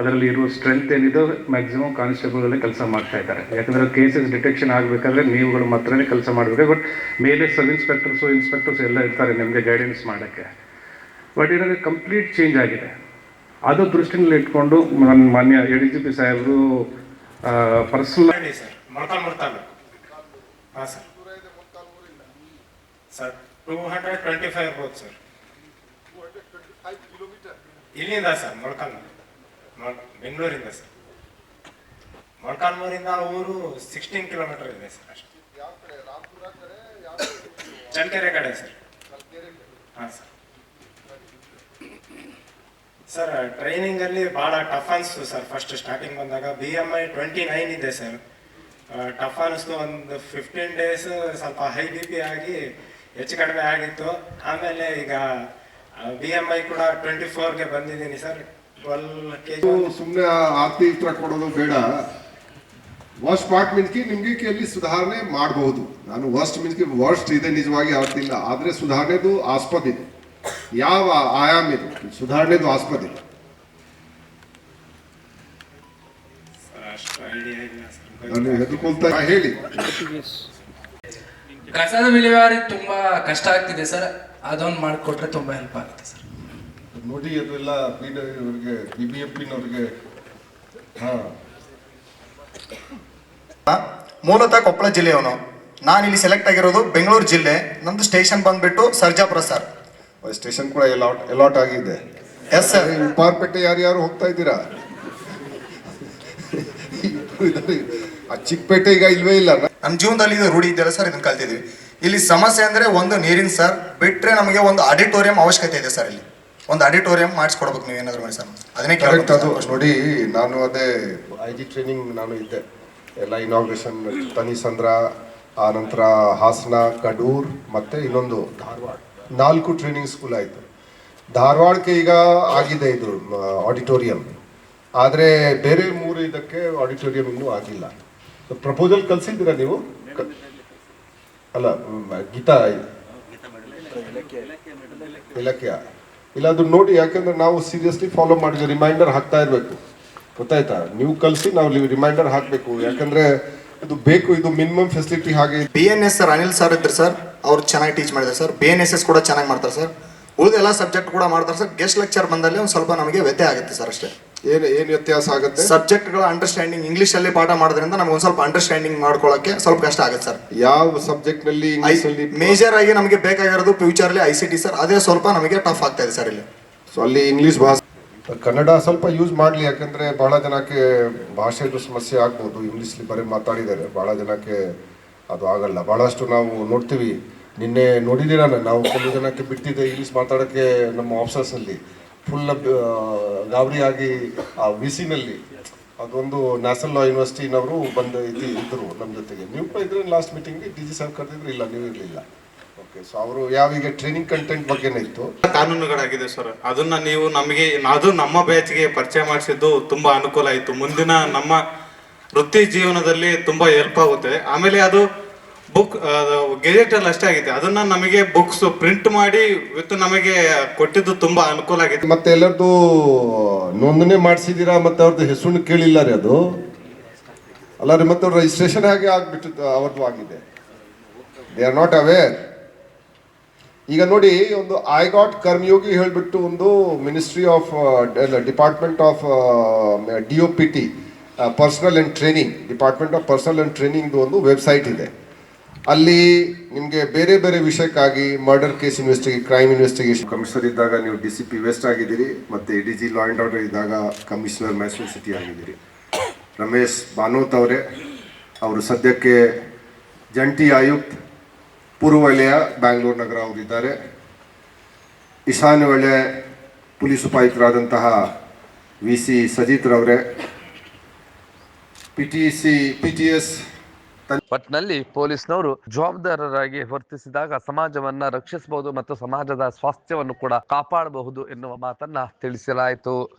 ಅದರಲ್ಲಿ ಇರುವ ಸ್ಟ್ರೆಂತ್ ಏನಿದೆ ಮ್ಯಾಕ್ಸಿಮಮ್ ಕಾನ್ಸ್ಟೇಬಲ್ಗಳೇ ಕೆಲಸ ಮಾಡ್ತಾ ಇದ್ದಾರೆ. ಯಾಕಂದರೆ ಕೇಸಸ್ ಡಿಟೆಕ್ಷನ್ ಆಗಬೇಕಾದ್ರೆ ನೀವುಗಳು ಮಾತ್ರನೇ ಕೆಲಸ ಮಾಡಬೇಕು. ಬಟ್ ಮೇಲೆ ಸಬ್ ಇನ್ಸ್ಪೆಕ್ಟರ್ಸು ಇನ್ಸ್ಪೆಕ್ಟರ್ಸ್ ಎಲ್ಲ ಇರ್ತಾರೆ ನಿಮಗೆ ಗೈಡೆನ್ಸ್ ಮಾಡೋಕ್ಕೆ. ಬಟ್ ಏನಂದರೆ ಕಂಪ್ಲೀಟ್ ಚೇಂಜ್ ಆಗಿದೆ. ಅದು ದೃಷ್ಟಿನಲ್ಲಿ ಇಟ್ಕೊಂಡು ನನ್ನ ಮಾನ್ಯ ಎ ಡಿ ಜಿ ಪಿ ಸಾಹೇಬರು ಪರ್ಸನಲ್ ಮೊಳಕಾಲ್ಮೂರು ತಾಲೂಕು ಹಾಂ sir sir two hundred twenty five ಇರ್ಬೋದು ಸರ್ ಇಲ್ಲಿಂದ ಸರ್ ಮೊಳಕಾಲ್ಮೂರು ಮೊಳ್- ಬೆಂಗಳೂರಿಂದ ಸರ್ ಮೊಳಕಾಲ್ಮೂರಿಂದ ಊರು ಸಿಕ್ಸ್ಟೀನ್ ಕಿಲೋಮೀಟರ್ ಇದೆ ಸರ್ ಅಷ್ಟೇ. ಚಳ್ಳಕೆರೆ ಕಡೆ ಸರ್ ಹಾಂ ಸರ್ ಸರ್ ಟ್ರೈನಿಂಗಲ್ಲಿ ಭಾಳ ಟಫ್ ಅನಿಸ್ತು ಸರ್ ಫಸ್ಟ್ ಸ್ಟಾರ್ಟಿಂಗ್ ಬಂದಾಗ B M I twenty nine ಇದೆ ಸರ್ ಟಫ್ ಅನಿಸ್ತು ಒಂದು ಫಿಫ್ಟೀನ್ ಡೇಸ್ ಸ್ವಲ್ಪ ಹೈ ಬಿ ಪಿ ಆಗಿ ಹೆಚ್ಚು ಕಡಿಮೆ ಆಗಿತ್ತು. ಆಮೇಲೆ ಈಗ ಬಿ ಎಂ ಐ ಕೂಡ ಟ್ವೆಂಟಿ ಫೋರ್ಗೆ ಬಂದಿದ್ದೀನಿ ಸರ್. ಟ್ವೆಲ್ ಕೆ ಜಿ ಸುಮ್ಮನೆ ಆರ್ತಿ ಹತ್ರ ಕೊಡೋದು ಬೇಡ. ವರ್ಸ್ಟ್ ಪಾರ್ಟ್ ಮಿನ್ಕಿ ನಿಮಗೆ ಕೇಳಿ ಸುಧಾರಣೆ ಮಾಡಬಹುದು. ನಾನು ವರ್ಸ್ಟ್ ಮಿನ್ಕಿ ವರ್ಸ್ಟ್ ಇದೆ ನಿಜವಾಗಿ ಆಗ್ತಿಲ್ಲ ಆದರೆ ಸುಧಾರಣೆದು ಆಸ್ಪದ ಇದೆ ಯಾವ ಆಯಾಮ ಇದು? ಸುಧಾರಣೆದು ಆಸ್ಪದ ಇದೆ ಹೆದರ್ಕೊಳ್ತಾ ಹೇಳಿ. ಕಸದ ವಿಲೇವಾರಿ ತುಂಬಾ ಕಷ್ಟ ಆಗ್ತಿದೆ ಸರ್. ಅದೊಂದು ಮಾಡಿಕೊಟ್ರೆ ತುಂಬಾ ಹೆಲ್ಪ್ ಆಗುತ್ತೆ ಸರ್. ನೋಡಿ ಅದೆಲ್ಲ ಪಿ ಇವರಿಗೆ ಬಿ ಬಿ ಎಂ ಪಿನವ್ರಿಗೆ ಹಾ. ಮೂಲತಃ ಕೊಪ್ಪಳ ಜಿಲ್ಲೆಯವನು. ನಾನು ಇಲ್ಲಿ ಸೆಲೆಕ್ಟ್ ಆಗಿರೋದು ಬೆಂಗಳೂರು ಜಿಲ್ಲೆ. ನಂದು ಸ್ಟೇಷನ್ ಬಂದ್ಬಿಟ್ಟು ಸರ್ಜಾಪುರ ಸರ್. ಸ್ಟೇಷನ್ ಕೂಡ ಎಲಾಟ್ ಎಲಾಟ್ ಆಗಿದೆ. ಎಸ್ ಸರ್ ಉಪ್ಪಾರಪೇಟೆ ಯಾರ್ಯಾರು ಹೋಗ್ತಾ ಇದ್ದೀರಾ. (laughs) ಆ ಚಿಕ್ಕಪೇಟೆ ಈಗ ಇಲ್ವೇ ಇಲ್ಲ ನಮ್ಮ ಜೀವನದಲ್ಲಿ ಇದು ರೂಢಿ ಇದೆಯಲ್ಲ ಸರ್? ಇದನ್ನ ಕಲ್ತಿದ್ವಿ ಇಲ್ಲಿ ಸಮಸ್ಯೆ ಅಂದ್ರೆ ಒಂದು ನೀರಿನ ಸರ್ ಬಿಟ್ರೆ ನಮಗೆ ಒಂದು ಆಡಿಟೋರಿಯಂ ಅವಶ್ಯಕತೆ ಇದೆ ಸರ್ ಇಲ್ಲಿ. ಒಂದು ಆಡಿಟೋರಿಯಂ ಮಾಡಿಸ್ಕೊಡ್ಬೇಕು ನೀವು ಏನಾದ್ರು ಮಾಡಿ ಸರ್. ಅದನ್ನೇ ಕರೆಕ್ಟ್ ಅದು ನೋಡಿ ನಾನು ಅದೇ ಐ ಜಿ ಟ್ರೈನಿಂಗ್ ನಾನು ಇದ್ದೆ. ಎಲ್ಲ ಇನಾಗ್ರೇಷನ್ ತನಿಸಂದ್ರ ಆ ನಂತರ ಹಾಸನ ಕಡೂರ್ ಮತ್ತೆ ಇನ್ನೊಂದು ಧಾರವಾಡ. ನಾಲ್ಕು ಟ್ರೈನಿಂಗ್ ಸ್ಕೂಲ್ ಆಯಿತು. ಧಾರವಾಡಕ್ಕೆ ಈಗ ಆಗಿದೆ ಇದು ಆಡಿಟೋರಿಯಂ ಆದರೆ ಬೇರೆ ಮೂರು ಇದಕ್ಕೆ ಆಡಿಟೋರಿಯಂ ಇನ್ನೂ ಆಗಿಲ್ಲ. ಪ್ರಪೋಸಲ್ ಕಲ್ಸಿದ್ದೀರಾ ನೀವು? ಅಲ್ಲ ಗೀತಾ ಇಲಾಖೆಯ ಇಲ್ಲ ಅದು ನೋಡಿ, ಯಾಕಂದ್ರೆ ನಾವು ಸೀರಿಯಸ್ಲಿ ಫಾಲೋ ಮಾಡಿದ್ವಿ ರಿಮೈಂಡರ್ ಹಾಕ್ತಾ ಇರಬೇಕು. ಗೊತ್ತಾಯ್ತಾ? ನೀವು ಕಲಿಸಿ, ನಾವು ರಿಮೈಂಡರ್ ಹಾಕಬೇಕು. ಯಾಕಂದ್ರೆ ಇದು ಬೇಕು, ಇದು ಮಿನಿಮಮ್ ಫೆಸಿಲಿಟಿ ಹಾಗೆ. B N S sir, Anil sir ಇದ್ರು ಸರ್. ಅವ್ರು ಚೆನ್ನಾಗಿ ಟೀಚ್ ಮಾಡಿದ್ದಾರೆ sir. B N S S ಕೂಡ ಚೆನ್ನಾಗಿ ಮಾಡ್ತಾರೆ ಸರ್. ಉಳಿದೆಲ್ಲ ಸಬ್ಜೆಕ್ಟ್ ಕೂಡ ಮಾಡ್ತಾರೆ ಸರ್. ಗೆಸ್ಟ್ ಲೆಕ್ಚರ್ ಬಂದಲ್ಲಿ ಒಂದು ಸ್ವಲ್ಪ ನಮಗೆ ವ್ಯತ್ಯಯ ಆಗುತ್ತೆ ಸರ್ ಅಷ್ಟೇ. ಏನು ಏನು ವ್ಯತ್ಯಾಸ ಆಗುತ್ತೆ? ಸಬ್ಜೆಕ್ಟ್ಗಳ ಅಂಡರ್ಸ್ಟ್ಯಾಂಡಿಂಗ್ ಇಂಗ್ಲಿಷ್ ಅಲ್ಲಿ ಪಾಠ ಮಾಡೋದ್ರಿಂದ ನಮ್ಗೆ ಒಂದು ಸ್ವಲ್ಪ ಅಂಡರ್ಸ್ಟ್ಯಾಂಡಿಂಗ್ ಮಾಡ್ಕೊಳ್ಳೋಕೆ ಸ್ವಲ್ಪ ಕಷ್ಟ ಆಗುತ್ತೆ ಸರ್ ಯಾವ ಸಬ್ಜೆಕ್ಟ್ನಲ್ಲಿ ಇಂಗ್ಲಿಷ್ ಅಲ್ಲಿ ಮೇಜರ್ ಆಗಿ ನಮಗೆ ಬೇಕಾಗಿರೋದು ಫ್ಯೂಚರ್ ಅಲ್ಲಿ ಐ ಸಿ ಟಿ ಸರ್ ಅದೇ ಸ್ವಲ್ಪ ನಮಗೆ ಟಫ್ ಆಗ್ತಾ ಇದೆ ಸರ್ ಇಲ್ಲಿ. ಸೊ ಅಲ್ಲಿ ಇಂಗ್ಲಿಷ್ ಭಾಷೆ ಕನ್ನಡ ಸ್ವಲ್ಪ ಯೂಸ್ ಮಾಡಲಿ ಯಾಕಂದ್ರೆ ಬಹಳ ಜನಕ್ಕೆ ಭಾಷೆದು ಸಮಸ್ಯೆ ಆಗ್ಬೋದು. ಇಂಗ್ಲೀಷಲ್ಲಿ ಬರೀ ಮಾತಾಡಿದ್ದಾರೆ. ಬಹಳ ಜನಕ್ಕೆ ಅದು ಆಗಲ್ಲ. ಬಹಳಷ್ಟು ನಾವು ನೋಡ್ತೀವಿ. ನಿನ್ನೆ ನೋಡಿದ್ದೀರ ನಾವು ಕೆಲವು ಜನಕ್ಕೆ ಬಿಟ್ಟಿದ್ದೆ ಇಂಗ್ಲೀಷ್ ಮಾತಾಡೋಕ್ಕೆ ನಮ್ಮ ಆಫೀಸರ್ಸಲ್ಲಿ ಫುಲ್ ಗಾಬರಿ ಆಗಿ ಆ ವಿಸಿನಲ್ಲಿ ಅದೊಂದು ನ್ಯಾಷನಲ್ ಲಾ ಯೂನಿವರ್ಸಿಟಿನವರು ಬಂದು ಇದ್ದು ಇದ್ದರು ನಮ್ಮ ಜೊತೆಗೆ. ನೀವು ಕೂಡ ಇದ್ರೆ ಲಾಸ್ಟ್ ಮೀಟಿಂಗ್ಗೆ ಡಿ ಜಿ ಸಾಹೇಬ್ ಕರೆದಿದ್ರು, ಇಲ್ಲ ನೀವು ಇರಲಿಲ್ಲ. ಓಕೆ ಸೊ ಅವರು ಯಾವ ಈಗ ಟ್ರೈನಿಂಗ್ ಕಂಟೆಂಟ್ ಬಗ್ಗೆ ಇತ್ತು. ಕಾನೂನುಗಳಾಗಿದೆ ಸರ್ ಅದನ್ನ ನೀವು ನಮಗೆ, ಅದು ನಮ್ಮ ಬ್ಯಾಚ್ಗೆ ಪರಿಚಯ ಮಾಡಿಸಿದ್ದು ತುಂಬಾ ಅನುಕೂಲ ಆಯಿತು. ಮುಂದಿನ ನಮ್ಮ ವೃತ್ತಿ ಜೀವನದಲ್ಲಿ ತುಂಬಾ ಹೆಲ್ಪ್ ಆಗುತ್ತೆ. ಆಮೇಲೆ ಅದು ಬುಕ್ ಗೆಜೆಟ್ ಅಲ್ಲಿ ಅಷ್ಟೇ ಆಗಿದೆ. ಅದನ್ನ ನಮಗೆ ಬುಕ್ಸ್ ಪ್ರಿಂಟ್ ಮಾಡಿ ವಿತ್ ನಮಗೆ ಕೊಟ್ಟಿದ್ದು ತುಂಬಾ ಅನುಕೂಲ ಆಗಿದೆ. ಮತ್ತೆ ಎಲ್ಲರದು ನೋಂದಣಿ ಮಾಡಿಸಿದೀರಾ ಮತ್ತೆ ಅವ್ರದ್ದು ಹೆಸರು ಕೇಳಿಲ್ಲ ರೀ ಅದು? ಅಲ್ಲ ರೀ, ಮತ್ತೆ ರಿಜಿಸ್ಟ್ರೇಷನ್ ಹಾಗೆ ಆಗ್ಬಿಟ್ಟು ಅವ್ರದ್ದು ಆಗಿದೆ? ದೇ ಆರ್ ನಾಟ್ ಅವೇರ್ ಈಗ ನೋಡಿ, ಒಂದು ಐ ಗಾಟ್ ಕರ್ಮಯೋಗಿ ಹೇಳ್ಬಿಟ್ಟು ಒಂದು ministry of department of D O P T personnel and training department of personnel and ಟ್ರೈನಿಂಗ್ದು ಒಂದು ವೆಬ್ಸೈಟ್ ಇದೆ. ಅಲ್ಲಿ ನಿಮಗೆ ಬೇರೆ ಬೇರೆ ವಿಷಯಕ್ಕಾಗಿ murder case ಇನ್ವೆಸ್ಟಿಗೇ crime investigation commissioner ಇದ್ದಾಗ ನೀವು ಡಿ ಸಿ ಪಿ ವೆಸ್ಟ್ ಆಗಿದ್ದೀರಿ, ಮತ್ತು D G law and order ಇದ್ದಾಗ ಕಮಿಷನರ್ ಮ್ಯಾಷನ್ ಸಿಟಿ ಆಗಿದ್ದೀರಿ. ರಮೇಶ್ ಬಾನೋತ್ ಅವರೇ, ಅವರು ಸದ್ಯಕ್ಕೆ ಜಂಟಿ ಆಯುಕ್ತ್ ಪೂರ್ವ ವಲಯ ಬ್ಯಾಂಗ್ಳೂರು ನಗರ ಅವರಿದ್ದಾರೆ ಈಶಾನ್ಯ ವಲಯ ಪೊಲೀಸ್ ಉಪಾಯುಕ್ತರಾದಂತಹ V C ಸಜಿತ್ರವರೇ P T C P T S ಒಟ್ನಲ್ಲಿ ಪೊಲೀಸ್ನವರು ಜವಾಬ್ದಾರರಾಗಿ ವರ್ತಿಸಿದಾಗ ಸಮಾಜವನ್ನ ರಕ್ಷಿಸಬಹುದು ಮತ್ತು ಸಮಾಜದ ಸ್ವಾಸ್ಥ್ಯವನ್ನು ಕೂಡ ಕಾಪಾಡಬಹುದು ಎನ್ನುವ ಮಾತನ್ನ ತಿಳಿಸಲಾಯಿತು.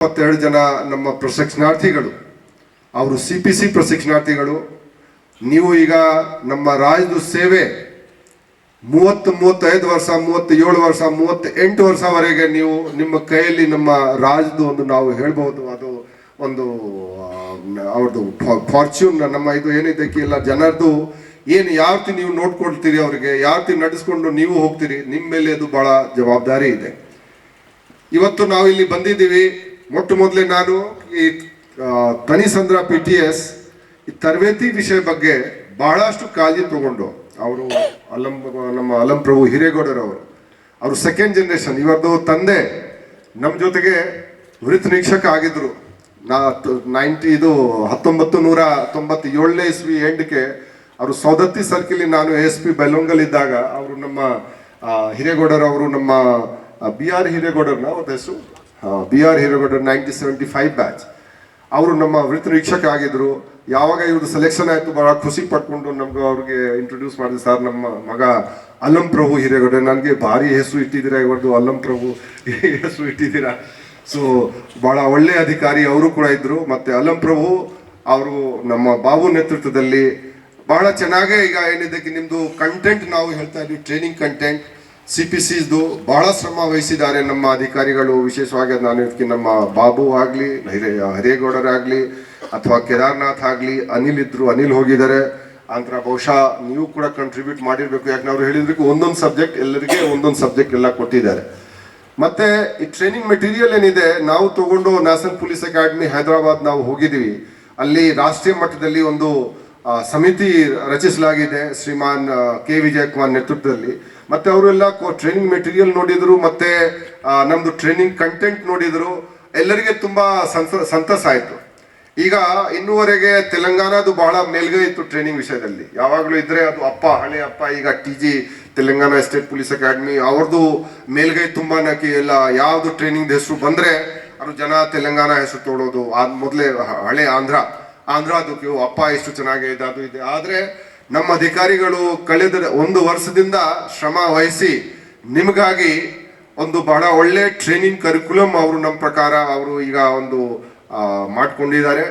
ಇಪ್ಪತ್ತೆರಡು ಜನ ನಮ್ಮ ಪ್ರಶಿಕ್ಷಣಾರ್ಥಿಗಳು ಅವರು ಸಿ ಪಿ ಸಿ ಪ್ರಶಿಕ್ಷಣಾರ್ಥಿಗಳು ನೀವು ಈಗ ನಮ್ಮ ರಾಜ್ಯದ ಸೇವೆ ಮೂವತ್ತು, ಮೂವತ್ತೈದು ವರ್ಷ, ಮೂವತ್ತೇಳು ವರ್ಷ, ಮೂವತ್ತೆಂಟು ವರ್ಷವರೆಗೆ ನೀವು ನಿಮ್ಮ ಕೈಯಲ್ಲಿ ನಮ್ಮ ರಾಜ್ಯದ ಒಂದು ನಾವು ಹೇಳ್ಬೋದು ಅದು ಒಂದು ಅವ್ರದ್ದು ಫಾರ್ಚ್ಯೂನ್ ನಮ್ಮ ಇದು ಏನಿದೆ ಎಲ್ಲ ಜನರದು ಏನು ಯಾವ ರೀತಿ ನೀವು ನೋಡ್ಕೊಳ್ತೀರಿ ಅವರಿಗೆ ರೀತಿ ನಡೆಸ್ಕೊಂಡು ನೀವು ಹೋಗ್ತೀರಿ ನಿಮ್ಮ ಮೇಲೆ ಅದು ಬಹಳ ಜವಾಬ್ದಾರಿ ಇದೆ. ಇವತ್ತು ನಾವು ಇಲ್ಲಿ ಬಂದಿದ್ದೀವಿ, ಮೊಟ್ಟ ಮೊದಲೇ ನಾನು ಈ ತನಿಸಂದ್ರ ಪಿ ಟಿ ಎಸ್ ಈ ತರಬೇತಿ ವಿಷಯ ಬಗ್ಗೆ ಬಹಳಷ್ಟು ಕಾಳಜಿ ತಗೊಂಡು, ಅವರು ಅಲಂ, ನಮ್ಮ ಅಲಂ ಪ್ರಭು ಹಿರೇಗೌಡರವರು, ಅವರು ಸೆಕೆಂಡ್ ಜನರೇಷನ್ ಇವರದು ತಂದೆ ನಮ್ಮ ಜೊತೆಗೆ ವೃತ್ತ ನಿರೀಕ್ಷಕ ಆಗಿದ್ರು. ನಾ ನೈಂಟಿ ಇದು ಹತ್ತೊಂಬತ್ತು ನೂರ ತೊಂಬತ್ತೇಳನೇ ಇಸ್ವಿ ಎಂಡ್ಗೆ ಅವರು ಸೌದತ್ತಿ ಸರ್ಕಿಲಿ ನಾನು ಎಸ್ ಪಿ ಇದ್ದಾಗ ಅವರು ನಮ್ಮ ಹಿರೇಗೌಡರ್ ಹಿರೇಗೌಡರವರು ನಮ್ಮ ಬಿ ಆರ್ ಹಿರೇಗೌಡರ್ನ ಅವ್ರ ಹೆಸರು B R Hiregowdar ninety seventy five batch. ಅವರು ನಮ್ಮ ವೃತ್ತ ವೀಕ್ಷಕ ಆಗಿದ್ರು. ಯಾವಾಗ ಇವ್ರದ್ದು ಸೆಲೆಕ್ಷನ್ ಆಯಿತು ಭಾಳ ಖುಷಿ ಪಟ್ಕೊಂಡು ನಮ್ಗೆ ಅವ್ರಿಗೆ ಇಂಟ್ರೊಡ್ಯೂಸ್ ಮಾಡಿದ್ರು. ಸರ್, ನಮ್ಮ ಮಗ ಅಲ್ಲಂ ಪ್ರಭು ಹಿರೇಗೌಡ, ನನಗೆ ಭಾರಿ ಹೆಸರು ಇಟ್ಟಿದ್ದೀರಾ, ಇವ್ರದ್ದು ಅಲ್ಲಂ ಪ್ರಭು (laughs) ಹೆಸರು ಇಟ್ಟಿದ್ದೀರಾ? ಸೊ ಬಹಳ ಒಳ್ಳೆ ಅಧಿಕಾರಿ ಅವರು ಕೂಡ ಇದ್ರು. ಮತ್ತೆ ಅಲಂ ಪ್ರಭು ಅವರು ನಮ್ಮ ಬಾಬು ನೇತೃತ್ವದಲ್ಲಿ ಬಹಳ ಚೆನ್ನಾಗೇ ಈಗ ಏನಿದೆ ನಿಮ್ಮದು ಕಂಟೆಂಟ್ ನಾವು ಹೇಳ್ತಾ ಇದ್ವಿ ಟ್ರೈನಿಂಗ್ ಕಂಟೆಂಟ್ ಸಿ ಪಿ ಸಿದು ಬಹಳ ಶ್ರಮ ವಹಿಸಿದ್ದಾರೆ ನಮ್ಮ ಅಧಿಕಾರಿಗಳು. ವಿಶೇಷವಾಗಿ ನಾನು ಇದಕ್ಕೆ ನಮ್ಮ ಬಾಬು ಆಗಲಿ ಹರೇಗೌಡರಾಗಲಿ ಅಥವಾ ಕೇದಾರ್ನಾಥ್ ಆಗಲಿ, ಅನಿಲ್ ಇದ್ರು, ಅನಿಲ್ ಹೋಗಿದ್ದಾರೆ. ಅಂತರ ಬಹುಶಃ ನೀವು ಕೂಡ ಕಂಟ್ರಿಬ್ಯೂಟ್ ಮಾಡಿರ್ಬೇಕು. ಯಾಕಂದ್ರೆ ಅವ್ರು ಹೇಳಿದ್ರು ಒಂದೊಂದು ಸಬ್ಜೆಕ್ಟ್ ಎಲ್ಲರಿಗೆ ಒಂದೊಂದು ಸಬ್ಜೆಕ್ಟ್ ಎಲ್ಲ ಕೊಟ್ಟಿದ್ದಾರೆ. ಮತ್ತೆ ಈ ಟ್ರೈನಿಂಗ್ ಮೆಟೀರಿಯಲ್ ಏನಿದೆ, ನಾವು ತಗೊಂಡು ನ್ಯಾಷನಲ್ ಪೊಲೀಸ್ ಅಕಾಡೆಮಿ ಹೈದರಾಬಾದ್ ನಾವು ಹೋಗಿದ್ದೀವಿ. ಅಲ್ಲಿ ರಾಷ್ಟ್ರೀಯ ಮಟ್ಟದಲ್ಲಿ ಒಂದು ಸಮಿತಿ ರಚಿಸಲಾಗಿದೆ ಶ್ರೀಮಾನ್ ಕೆ. ವಿಜಯಕುಮಾರ್ ನೇತೃತ್ವದಲ್ಲಿ. ಮತ್ತೆ ಅವರೆಲ್ಲ ಟ್ರೈನಿಂಗ್ ಮೆಟೀರಿಯಲ್ ನೋಡಿದ್ರು, ಮತ್ತೆ ನಮ್ದು ಟ್ರೈನಿಂಗ್ ಕಂಟೆಂಟ್ ನೋಡಿದ್ರು. ಎಲ್ಲರಿಗೆ ತುಂಬಾ ಸಂತ ಸಂತಸ ಆಯ್ತು. ಈಗ ಇನ್ನೂವರೆಗೆ ತೆಲಂಗಾಣದು ಬಹಳ ಮೇಲ್ಗೈ ಇತ್ತು ಟ್ರೈನಿಂಗ್ ವಿಷಯದಲ್ಲಿ. ಯಾವಾಗಲೂ ಇದ್ರೆ ಅದು ಅಪ್ಪ, ಹಳೆ ಅಪ್ಪ, ಈಗ T G Telangana state police academy ಅವ್ರದ್ದು ಮೇಲ್ಗೈ ತುಂಬಾ ಎಲ್ಲ ಯಾವ್ದು ಟ್ರೈನಿಂಗ್ ಹೆಸರು ಬಂದ್ರೆ ಅವರು ಜನ ತೆಲಂಗಾಣ ಹೆಸರು ತೊಗೊಳೋದು ಅದ್ ಮೊದಲೇ ಹಳೆ ಆಂಧ್ರ. ಆಂಧ್ರ ಅದಕ್ಕೆ ಅಪ್ಪ ಎಷ್ಟು ಚೆನ್ನಾಗಿ ಅದು ಇದೆ. ಆದರೆ ನಮ್ಮ ಅಧಿಕಾರಿಗಳು ಕಳೆದ ಒಂದು ವರ್ಷದಿಂದ ಶ್ರಮ ವಹಿಸಿ ನಿಮಗಾಗಿ ಒಂದು ಬಹಳ ಒಳ್ಳೆ ಟ್ರೈನಿಂಗ್ ಕರಿಕ್ಯುಲಮ್ ಅವರು ನಮ್ಮ ಪ್ರಕಾರ ಅವರು ಈಗ ಒಂದು ಮಾಡಿಕೊಂಡಿದ್ದಾರೆ.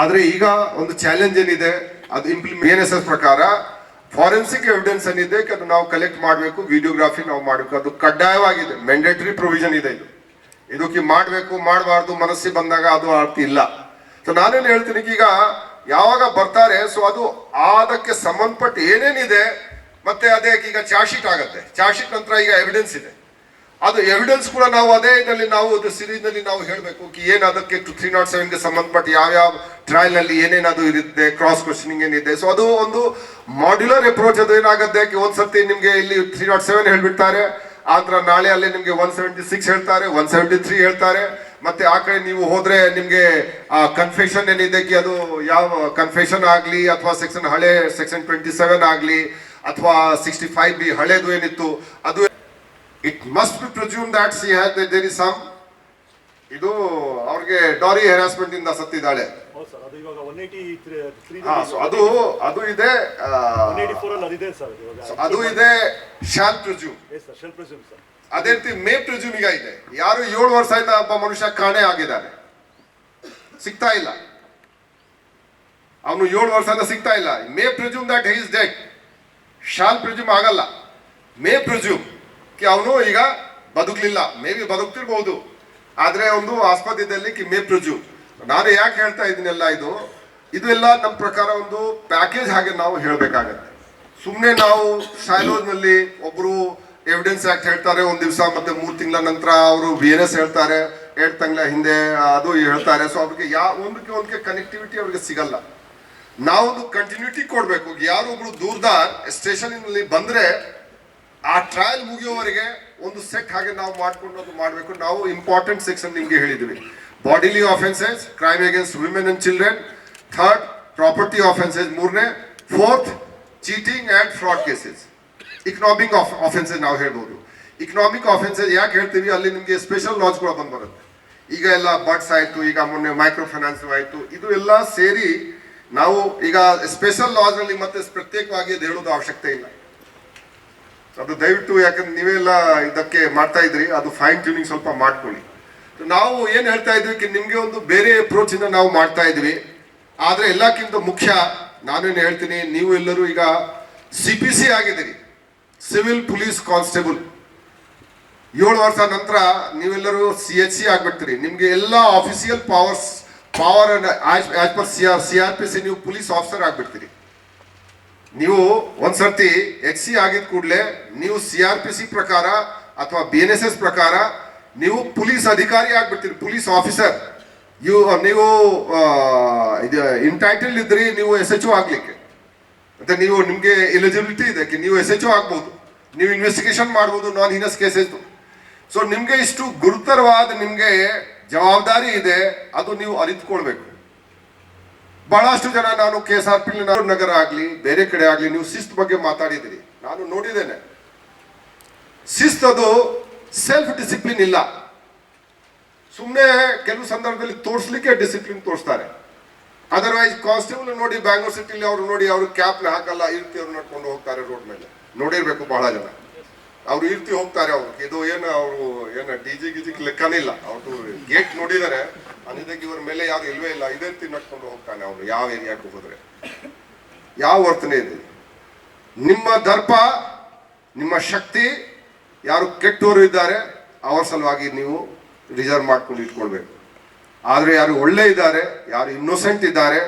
ಆದ್ರೆ ಈಗ ಒಂದು ಚಾಲೆಂಜ್ ಏನಿದೆ, ಅದು ಇಂಪ್ಲಿಮೆಂಟ್ ಎಸ್ ಎಸ್ ಪ್ರಕಾರ ಫಾರೆನ್ಸಿಕ್ ಎವಿಡೆನ್ಸ್ ಏನಿದೆ ಅದು ನಾವು ಕಲೆಕ್ಟ್ ಮಾಡಬೇಕು ವಿಡಿಯೋಗ್ರಾಫಿ ನಾವು ಮಾಡಬೇಕು. ಅದು ಕಡ್ಡಾಯವಾಗಿದೆ ಮ್ಯಾಂಡೇಟರಿ ಪ್ರೊವಿಷನ್ ಇದೆ ಇದು. ಇದಕ್ಕೆ ಮಾಡಬೇಕು, ಮಾಡಬಾರ್ದು, ಮನಸ್ಸಿಗೆ ಬಂದಾಗ ಅದು ಅರ್ಥ ಇಲ್ಲ. ಸೊ ನಾನೇನು ಹೇಳ್ತೀನಿ ಈಗ, ಯಾವಾಗ ಬರ್ತಾರೆ ಸೊ ಅದು ಅದಕ್ಕೆ ಸಂಬಂಧಪಟ್ಟ ಏನೇನಿದೆ, ಮತ್ತೆ ಅದೇ ಈಗ ಚಾರ್ಜ್ ಶೀಟ್ ಆಗುತ್ತೆ. ಚಾರ್ಜ್ ಶೀಟ್ ನಂತರ ಈಗ ಎವಿಡೆನ್ಸ್ ಇದೆ. ಅದು ಎವಿಡೆನ್ಸ್ ಕೂಡ ನಾವು ಅದೇ ಇದರಲ್ಲಿ ನಾವು ಅದು series ನಲ್ಲಿ ನಾವು ಹೇಳಬೇಕು ಏನು ಅದಕ್ಕೆ ತ್ರೀ ನಾಟ್ ಸೆವೆನ್ಗೆ ಸಂಬಂಧಪಟ್ಟ ಯಾವ್ಯಾವ ಟ್ರಯಲ್ನಲ್ಲಿ ಏನೇನದು ಇರುತ್ತೆ ಕ್ರಾಸ್ ಕ್ವಶನಿಂಗ್ ಏನಿದೆ. ಸೊ ಅದು ಒಂದು ಮಾಡ್ಯುಲರ್ ಅಪ್ರೋಚ್ ಅದು ಏನಾಗುತ್ತೆ ಒಂದ್ಸತಿ ನಿಮಗೆ ಇಲ್ಲಿ ತ್ರೀ ನಾಟ್ ಸೆವೆನ್ ಹೇಳ್ಬಿಡ್ತಾರೆ ಆತರ ನಾಳೆ ಅಲ್ಲಿ ನಿಮಗೆ ಒನ್ ಸೆವೆಂಟಿ ಸಿಕ್ಸ್ ಹೇಳ್ತಾರೆ ಒನ್ ಸೆವೆಂಟಿ ತ್ರೀ ಹೇಳ್ತಾರೆ, ಮತ್ತೆ ಆ ಕಡೆ ನೀವು ಹೋದ್ರೆ ನಿಮಗೆ, ಆ ಕನ್ಫೆಷನ್ ಏನಿದೆ ಕಿ ಅದು ಯಾವ ಕನ್ಫೆಷನ್ ಆಗಲಿ ಅಥವಾ ಸೆಕ್ಷನ್ ಹಳೆ ಸೆಕ್ಷನ್ ಟ್ವೆಂಟಿ ಸೆವೆನ್ ಆಗಲಿ, ಅಥವಾ ಸಿಕ್ಸ್ಟಿ ಫೈವ್ ಬಿ ಹಳೇದು ಏನಿತ್ತು, ಅದು it must be presume that C had there is some ಇದು ಅವ್ರಿಗೆ ಡಾರಿ ಹೆರಾಸ್ಮೆಂಟ್ ಇಂದ ಸತ್ತಿದ್ದಾಳೆ. ಅದು ಅದು ಇದೆ ಅದು ಇದೆ ಶಾಲ್ ಸರ್ ಅದೇ ರೀತಿ ಮೇ ಪ್ರಿಸ್ಯೂಮ್ ಈಗ ಇದೆ. ಯಾರು ಏಳು ವರ್ಷ ಆಯ್ತಾ ಒಬ್ಬ ಮನುಷ್ಯ ಕಾಣೆ ಆಗಿದ್ದಾನೆ. ಸಿಗ್ತಾ ಇಲ್ಲ. ಅವನು ಏಳು ವರ್ಷದಿಂದ ಸಿಗ್ತಾ ಇಲ್ಲ. May presume that is dead shall ಆಗಲ್ಲ. ಮೇ ಪ್ರಿಸ್ಯೂಮ್ ಕಿ ಅವನು ಈಗ ಬದುಕಲಿಲ್ಲ. ಮೇ ಬಿ ಬದುಕ್ತಿರ್ಬಹುದು ಆದರೆ ಒಂದು ಆಸ್ಪತ್ರೆಯಲ್ಲಿ ಮೇ ಪ್ರಜು. ನಾನು ಯಾಕೆ ಹೇಳ್ತಾ ಇದ್ದೀನೆಲ್ಲ ಇದು? ಇದು ಎಲ್ಲ ನಮ್ಮ ಪ್ರಕಾರ ಒಂದು ಪ್ಯಾಕೇಜ್ ಹಾಗೆ ನಾವು ಹೇಳಬೇಕಾಗತ್ತೆ. ಸುಮ್ಮನೆ ನಾವು ನಲ್ಲಿ ಒಬ್ಬರು ಎವಿಡೆನ್ಸ್ ಆಕ್ಟ್ ಹೇಳ್ತಾರೆ, ಒಂದು ದಿವಸ ಮತ್ತೆ ಮೂರು ತಿಂಗಳ ನಂತರ ಅವರು ಬಿ ಎನ್ ಎಸ್ ಹೇಳ್ತಾರೆ, ಎರಡ್ ತಿಂಗಳ ಹಿಂದೆ ಅದು ಹೇಳ್ತಾರೆ. ಸೊ ಅವ್ರಿಗೆ ಯಾವ ಒಂದಕ್ಕೆ ಒಂದಕ್ಕೆ ಕನೆಕ್ಟಿವಿಟಿ ಅವ್ರಿಗೆ ಸಿಗಲ್ಲ. ನಾವೊಂದು ಕಂಟಿನ್ಯೂಟಿ ಕೊಡಬೇಕು. ಯಾರೊಬ್ರು ದೂರದಾರ್ ಸ್ಟೇಷನ್ ಬಂದರೆ ಬಂದ್ರೆ ಆ ಟ್ರಯಲ್ ಮುಗಿಯೋವರೆಗೆ ಒಂದು ಸೆಟ್ ಹಾಗೆ ನಾವು ಮಾಡ್ಕೊಂಡು ಅದು ಮಾಡಬೇಕು. ನಾವು ಇಂಪಾರ್ಟೆಂಟ್ ಸೆಕ್ಷನ್ ನಿಮಗೆ ಹೇಳಿದ್ವಿ bodily offences crime against women and children third property offences ಮೂರನೇ. Fourth cheating and fraud cases economic offences ನಾವು ಹೇಳ್ಬೋದು. ಇಕನಾಮಿಕ್ ಆಫೆನ್ಸಸ್ ಯಾಕೆ ಹೇಳ್ತೀವಿ? ಅಲ್ಲಿ ನಿಮಗೆ ಸ್ಪೆಷಲ್ ಲಾಜ್ಗಳು ಬಂದು ಬರುತ್ತೆ. ಈಗ ಎಲ್ಲ ಬಡ್ಸ್ ಆಯಿತು, ಈಗ ಮೊನ್ನೆ ಮೈಕ್ರೋ ಫೈನಾನ್ಸ್ ಆಯಿತು, ಇದು ಎಲ್ಲ ಸೇರಿ ನಾವು ಈಗ ಸ್ಪೆಷಲ್ ಲಾಸ್ನಲ್ಲಿ ಮತ್ತೆ ಪ್ರತ್ಯೇಕವಾಗಿ ಅದು ಹೇಳೋದು ಅವಶ್ಯಕತೆ ಇಲ್ಲ. ಅದು ದಯವಿಟ್ಟು ಯಾಕಂದ್ರೆ ನೀವೆಲ್ಲ ಇದಕ್ಕೆ ಮಾಡ್ತಾ ಇದ್ರಿ ಅದು ಫೈನ್ ಟ್ಯೂನಿಂಗ್ ಸ್ವಲ್ಪ ಮಾಡ್ಕೊಳ್ಳಿ. ನಾವು ಏನು ಹೇಳ್ತಾ ಇದ್ವಿ ನಿಮ್ಗೆ ಒಂದು ಬೇರೆ ಅಪ್ರೋಚ್ ಇಂದ ನಾವು ಮಾಡ್ತಾ ಇದ್ವಿ. ಆದ್ರೆ ಎಲ್ಲಕ್ಕಿಂತ ಮುಖ್ಯ ನಾನೇನು ಹೇಳ್ತೀನಿ, ನೀವು ಎಲ್ಲರೂ ಈಗ ಸಿ ಪಿ ಸಿ ಆಗಿದ್ದೀರಿ ಸಿವಿಲ್ ಪೊಲೀಸ್ ಕಾನ್ಸ್ಟೇಬಲ್ ಏಳು ವರ್ಷ ನಂತರ ನೀವೆಲ್ಲರೂ ಸಿ ಎಚ್ ಸಿ ಆಗ್ಬಿಡ್ತೀರಿ. ನಿಮಗೆ ಎಲ್ಲ official powers power as per C R C R P C ನೀವು ಪೊಲೀಸ್ ಆಫೀಸರ್ ಆಗ್ಬಿಡ್ತೀರಿ. ನೀವು ಒಂದ್ಸರ್ತಿ ಎಚ್ ಸಿ ಆಗಿದ ಕೂಡಲೇ ನೀವು ಸಿ ಆರ್ ಪಿ ಸಿ ಪ್ರಕಾರ ಅಥವಾ ಬಿ ಎನ್ ಎಸ್ ಎಸ್ ಪ್ರಕಾರ ನೀವು ಪೊಲೀಸ್ ಅಧಿಕಾರಿ ಆಗ್ಬಿಡ್ತೀರಿ, ಪೊಲೀಸ್ ಆಫೀಸರ್. ಇವು ನೀವು ಇದು ಇಂಟೈಟಲ್ ಇದ್ರಿ, ನೀವು ಎಸ್ ಎಚ್ ಆಗ್ಲಿಕ್ಕೆ. ಮತ್ತೆ ನೀವು ನಿಮ್ಗೆ ಎಲಿಜಿಬಿಲಿಟಿ ಇದೆ ನೀವು ಎಸ್ ಎಚ್ ಆಗ್ಬೋದು. ನೀವು ಇನ್ವೆಸ್ಟಿಗೇಷನ್ ಮಾಡ್ಬೋದು ನಾನ್ ಹಿನಸ್ ಕೇಸಸ್ ಸೊ ನಿಮ್ಗೆ ಇಷ್ಟು ಗುರುತರವಾದ ನಿಮ್ಗೆ ಜವಾಬ್ದಾರಿ ಇದೆ, ಅದು ನೀವು ಅರಿತುಕೊಳ್ಬೇಕು. ಬಹಳಷ್ಟು ಜನ ನಾನು ಕೆ ಎಸ್ ಆರ್ ಪಿ ನಗರ ಆಗಲಿ, ಬೇರೆ ಕಡೆ ಆಗಲಿ, ನೀವು ಶಿಸ್ತ್ ಬಗ್ಗೆ ಮಾತಾಡಿದಿರಿ ನಾನು ನೋಡಿದ್ದೇನೆ. ಶಿಸ್ತ್ ಅದು ಸೆಲ್ಫ್ ಡಿಸಿಪ್ಲಿನ್ ಇಲ್ಲ. ಸುಮ್ಮನೆ ಕೆಲವು ಸಂದರ್ಭದಲ್ಲಿ ತೋರಿಸ್ಲಿಕ್ಕೆ ಡಿಸಿಪ್ಲಿನ್ ತೋರಿಸ್ತಾರೆ. ಅದರ್ವೈಸ್ ಕಾನ್ಸ್ಟೇಬಲ್ ನೋಡಿ ಬ್ಯಾಂಗ್ಳೂರ್ ಸಿಟಿಲಿ ಅವರು ನೋಡಿ ಅವರು ಕ್ಯಾಪ್ನ ಹಾಕಲ್ಲ, ಈ ರೀತಿ ಅವ್ರು ನಡ್ಕೊಂಡು ಹೋಗ್ತಾರೆ ರೋಡ್ ಮೇಲೆ. ನೋಡಿರ್ಬೇಕು ಬಹಳ ಜನ. ಅವ್ರು ಇರ್ತಿ ಹೋಗ್ತಾರೆ ಅವ್ರು. ಇದು ಏನು ಅವರು ಏನು ಡಿ ಜಿ ಗಿಜಿ ಲೆಕ್ಕನೇ ಇಲ್ಲ. ಅವ್ರದ್ದು ಗೇಟ್ ನೋಡಿದರೆ. ಅನಿದಕ್ಕೆ ಇವ್ರ ಮೇಲೆ ಯಾರು ಇಲ್ವೇ ಇಲ್ಲ. ಇದೇ ರೀತಿ ನಡ್ಕೊಂಡು ಹೋಗ್ತಾನೆ ಅವ್ರು ಯಾವ ಏರಿಯಾಕ್ಕೆ ಹೋದ್ರೆ. ಯಾವ ವರ್ತನೆ ಇದೆ ನಿಮ್ಮ ದರ್ಪ, ನಿಮ್ಮ ಶಕ್ತಿ, ಯಾರು ಕೆಟ್ಟವರು ಇದ್ದಾರೆ, ಅವರ ಸಲುವಾಗಿ ನೀವು ರಿಸರ್ವ್ ಮಾಡ್ಕೊಂಡು ಇಟ್ಕೊಳ್ಬೇಕು. ಆದರೆ ಯಾರು ಒಳ್ಳೆ ಇದ್ದಾರೆ, ಯಾರು ಇನ್ನೋಸೆಂಟ್ ಇದ್ದಾರೆ,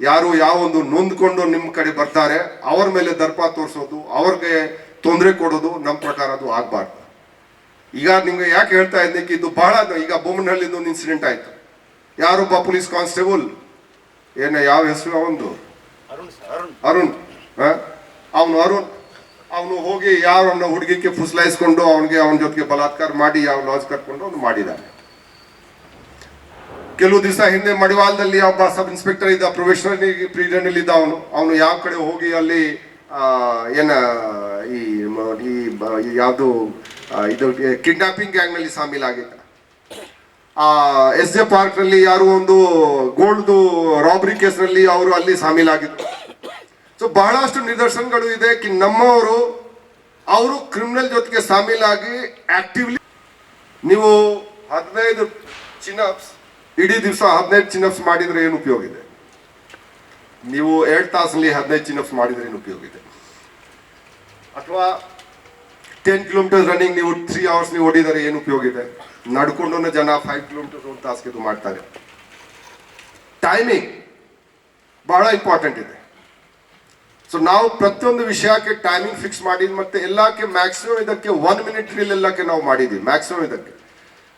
ಯಾರು ಯಾವ ಒಂದು ನೊಂದ್ಕೊಂಡು ನಿಮ್ಮ ಕಡೆ ಬರ್ತಾರೆ, ಅವ್ರ ಮೇಲೆ ದರ್ಪ ತೋರಿಸೋದು, ಅವ್ರಿಗೆ ತೊಂದರೆ ಕೊಡೋದು ನಮ್ಮ ಪ್ರಕಾರ ಅದು ಆಗಬಾರ್ದು. ಈಗ ನಿಮ್ಗೆ ಯಾಕೆ ಹೇಳ್ತಾ ಇದ್ದಕ್ಕೆ ಇದು ಬಹಳ ಈಗ ಬೊಮ್ಮನಹಳ್ಳಿದು ಒಂದು ಇನ್ಸಿಡೆಂಟ್ ಆಯ್ತು. ಯಾರೊಬ್ಬ ಪೊಲೀಸ್ ಕಾನ್ಸ್ಟೇಬಲ್? ಏನ ಯಾವ ಹೆಸರು ಅವನು ಅರುಣ್ ಅವನು ಅರುಣ್. ಅವನು ಹೋಗಿ ಯಾರನ್ನ ಹುಡುಗಿಗೆ ಫುಸ್ಲಾಯಿಸ್ಕೊಂಡು ಅವನಿಗೆ ಅವನ ಜೊತೆಗೆ ಬಲಾತ್ಕಾರ ಮಾಡಿ ಯಾವ ಲಾಜ್ ಕರ್ಕೊಂಡು ಅವನು ಮಾಡಿದ್ದಾನೆ ಕೆಲವು ದಿವಸ ಹಿಂದೆ ಮಡಿವಾಳದಲ್ಲಿ ಒಬ್ಬ ಸಬ್ ಇನ್ಸ್ಪೆಕ್ಟರ್ ಇದ್ದ ಪ್ರೊಫೆಷನಲ್ ಅಲ್ಲಿ ಇದ್ದ ಅವನು. ಅವನು ಯಾವ ಕಡೆ ಹೋಗಿ ಅಲ್ಲಿ ಏನ, ಈ ಈ ಯಾವುದು ಇದು ಕಿಡ್ನಾಪಿಂಗ್ ಗ್ಯಾಂಗ್ನಲ್ಲಿ ಸಾಮೀಲಾಗಿದ್ದ. ಆ, ಎಸ್ ಜೆ ಪಾರ್ಕ್ನಲ್ಲಿ ಯಾರು ಒಂದು ಗೋಲ್ಡ್ ರಾಬರಿ ಕೇಸ್ನಲ್ಲಿ ಅವರು ಅಲ್ಲಿ ಸಾಮೀಲಾಗಿದ್ರು. ಸೊ ಬಹಳಷ್ಟು ನಿದರ್ಶನಗಳು ಇದೆ ಕಿ, ನಮ್ಮವರು, ಅವರು ಕ್ರಿಮಿನಲ್ ಜೊತೆಗೆ ಸಾಮೀಲಾಗಿ ಆಕ್ಟಿವ್ಲಿ ನೀವು ಹದಿನೈದು ಚಿನ್ನಪ್ಸ್ ಇಡೀ ದಿವಸ ಹದಿನೈದು ಚಿನ್ನಪ್ಸ್ ಮಾಡಿದ್ರೆ ಏನು ಉಪಯೋಗ ಇದೆ? ನೀವು ಎರಡು ತಾಸಲ್ಲಿ ಹದಿನೈದು ಚಿನ್ನಪ್ಸ್ ಮಾಡಿದ್ರೆ ಏನು ಉಪಯೋಗ ಇದೆ? ಅಥವಾ ಟೆನ್ ಕಿಲೋಮೀಟರ್ ರನ್ನಿಂಗ್ ನೀವು ತ್ರೀ ಅವರ್ಸ್ ನೀವು ಓಡಿದರೆ ಏನು ಉಪಯೋಗ ಇದೆ? ನಡ್ಕೊಂಡು ಜನ ಫೈವ್ ಕಿಲೋಮೀಟರ್ ಒಂದು ತಾಸ್ಗೆ ಇದು ಮಾಡ್ತಾರೆ. ಟೈಮಿಂಗ್ ಬಹಳ ಇಂಪಾರ್ಟೆಂಟ್ ಇದೆ. ಸೊ ನಾವು ಪ್ರತಿಯೊಂದು ವಿಷಯಕ್ಕೆ ಟೈಮಿಂಗ್ ಫಿಕ್ಸ್ ಮಾಡಿದ್ ಮತ್ತೆ ಎಲ್ಲಕ್ಕೆ ಮ್ಯಾಕ್ಸಿಮಮ್ ಇದಕ್ಕೆ ಒನ್ ಮಿನಿಟ್ ರೀಲ್ ಎಲ್ಲಕ್ಕೆ ನಾವು ಮಾಡಿದ್ವಿ ಮ್ಯಾಕ್ಸಿಮಮ್ ಇದಕ್ಕೆ.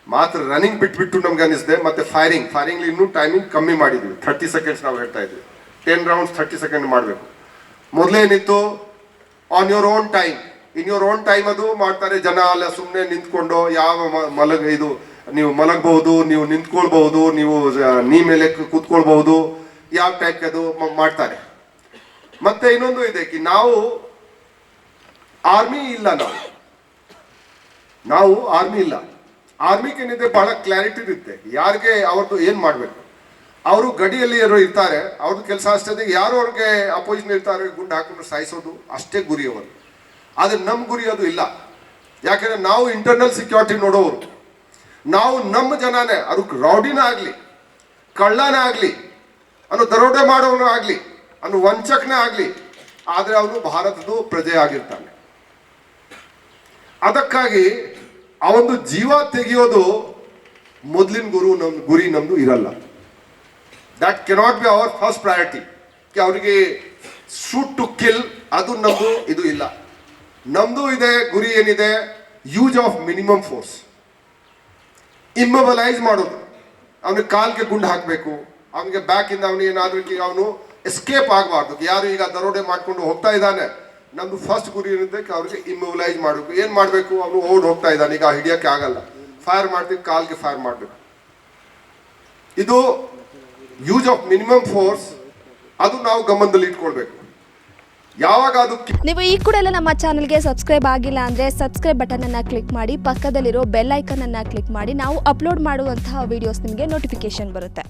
ಮಾತ್ರ ರನ್ನಿಂಗ್ ಬಿಟ್ಬಿಟ್ಟು ನಮ್ಗೆ ಅನಿಸಿದೆ, ಮತ್ತೆ ಫೈರಿಂಗ್ ಫೈರಿಂಗ್ ಇನ್ನೂ ಟೈಮಿಂಗ್ ಕಮ್ಮಿ ಮಾಡಿದ್ವಿ. ಥರ್ಟಿ ಸೆಕೆಂಡ್ಸ್ ನಾವು ಹೇಳ್ತಾ ಇದ್ವಿ. ಟೆನ್ ರೌಂಡ್ಸ್ ಥರ್ಟಿ ಸೆಕೆಂಡ್ ಮಾಡಬೇಕು. ಮೊದಲೇನಿತ್ತು on your own time in your own time ಅದು ಮಾಡ್ತಾರೆ, ಜನ ಅಲ್ಲ ಸುಮ್ಮನೆ ನಿಂತ್ಕೊಂಡು ಯಾವ ಮಲಗ, ಇದು, ನೀವು ಮಲಗಬಹುದು ನೀವು ನಿಂತ್ಕೊಳ್ಬಹುದು ನೀವು ನೀ ಮೇಲೆ ಕೂತ್ಕೊಳ್ಬಹುದು ಯಾವ ಟೈಪ್ ಅದು ಮಾಡ್ತಾರೆ. ಮತ್ತೆ ಇನ್ನೊಂದು ಇದೆ ಕಿ, ನಾವು ಆರ್ಮಿ ಇಲ್ಲ ನಾವು. ನಾವು ಆರ್ಮಿ ಇಲ್ಲ. ಆರ್ಮಿಗೆ ಏನಿದೆ ಬಹಳ ಕ್ಲಾರಿಟಿ ಇರುತ್ತೆ. ಯಾರಿಗೆ ಅವ್ರದ್ದು ಏನು ಮಾಡ್ಬೇಕು? ಅವರು ಗಡಿಯಲ್ಲಿ ಯಾರೋ ಇರ್ತಾರೆ, ಅವ್ರದ್ದು ಕೆಲಸ ಅಷ್ಟೇ ಯಾರು ಅವ್ರಿಗೆ ಅಪೋಸಿಷನ್ ಇರ್ತಾರೆ ಗುಂಡು ಹಾಕೊಂಡು ಸಾಯಿಸೋದು ಅಷ್ಟೇ ಗುರಿ ಅವರು. ಆದರೆ ನಮ್ಮ ಗುರಿ ಅದು ಇಲ್ಲ. ಯಾಕಂದ್ರೆ ನಾವು ಇಂಟರ್ನಲ್ ಸೆಕ್ಯೂರಿಟಿ ನೋಡೋರು. ನಾವು ನಮ್ಮ ಜನನೇ ಅದು ರೌಡಿನ ಆಗಲಿ, ಕಳ್ಳನ ಆಗಲಿ, ಅನ್ನೋ ದರೋಡೆ ಮಾಡೋನು ಆಗಲಿ, ಅನ್ನೋ ವಂಚಕನೇ ಆಗಲಿ, ಆದರೆ ಅವನು ಭಾರತದ ಪ್ರಜೆ ಆಗಿರ್ತಾನೆ. ಅದಕ್ಕಾಗಿ ಒಂದು ಜೀವ ತೆಗೆಯೋದು ಮೊದಲಿನ ಗುರು ನಮ್ಮ ಗುರಿ ನಮ್ಮದು ಇರಲ್ಲ. That cannot be our first priority ಅವರಿಗೆ ಶೂಟ್ ಟು ಕಿಲ್ ಅದು ನಮ್ಮದು ಇದು ಇಲ್ಲ. ನಮ್ಮದು ಇದೆ, ಗುರಿ ಏನಿದೆ use of minimum force immobilise ಮಾಡೋದು. ಅವನಿಗೆ ಕಾಲ್ಗೆ ಗುಂಡು ಹಾಕಬೇಕು, ಅವನಿಗೆ ಬ್ಯಾಕಿಂದ ಅವನು ಏನಾದ್ರೂ ಅವನು ಎಸ್ಕೇಪ್ ಆಗಬಾರ್ದು. ಯಾರು ಈಗ ದರೋಡೆ ಮಾಡಿಕೊಂಡು ಹೋಗ್ತಾ ಇದ್ದಾನೆ ನಮ್ಮದು ಫಸ್ಟ್ ಗುರಿ ಏನಿದೆ ಅವ್ರಿಗೆ ಇಮ್ಮೊಬಲೈಸ್ ಮಾಡಬೇಕು. ಏನು ಮಾಡಬೇಕು? ಅವನು ಓಡ್ ಹೋಗ್ತಾ ಇದ್ದಾನೆ, ಈಗ ಹಿಡಿಯೋಕ್ಕೆ ಆಗಲ್ಲ. ಫೈರ್ ಮಾಡ್ತೀವಿ, ಕಾಲ್ಗೆ ಫೈರ್ ಮಾಡಬೇಕು. ಇದು ಯೂಸ್ ಆಫ್ ಮಿನಿಮಮ್ ಫೋರ್ಸ್ ಅದು ನಾವು ಗಮನದಲ್ಲಿ ಇಟ್ಕೊಳ್ಬೇಕು. ಯಾವಾಗ ಅದು ನೀವು ಈ ಕೂಡ ಎಲ್ಲ ನಮ್ಮ ಚಾನಲ್ಗೆ ಸಬ್ಸ್ಕ್ರೈಬ್ ಆಗಿಲ್ಲ ಅಂದರೆ ಸಬ್ಸ್ಕ್ರೈಬ್ ಬಟನನ್ನು ಕ್ಲಿಕ್ ಮಾಡಿ, ಪಕ್ಕದಲ್ಲಿರೋ ಬೆಲ್ ಐಕನನ್ನು ಕ್ಲಿಕ್ ಮಾಡಿ, ನಾವು ಅಪ್ಲೋಡ್ ಮಾಡುವಂತಹ ವಿಡಿಯೋಸ್ ನಿಮಗೆ ನೋಟಿಫಿಕೇಶನ್ ಬರುತ್ತೆ.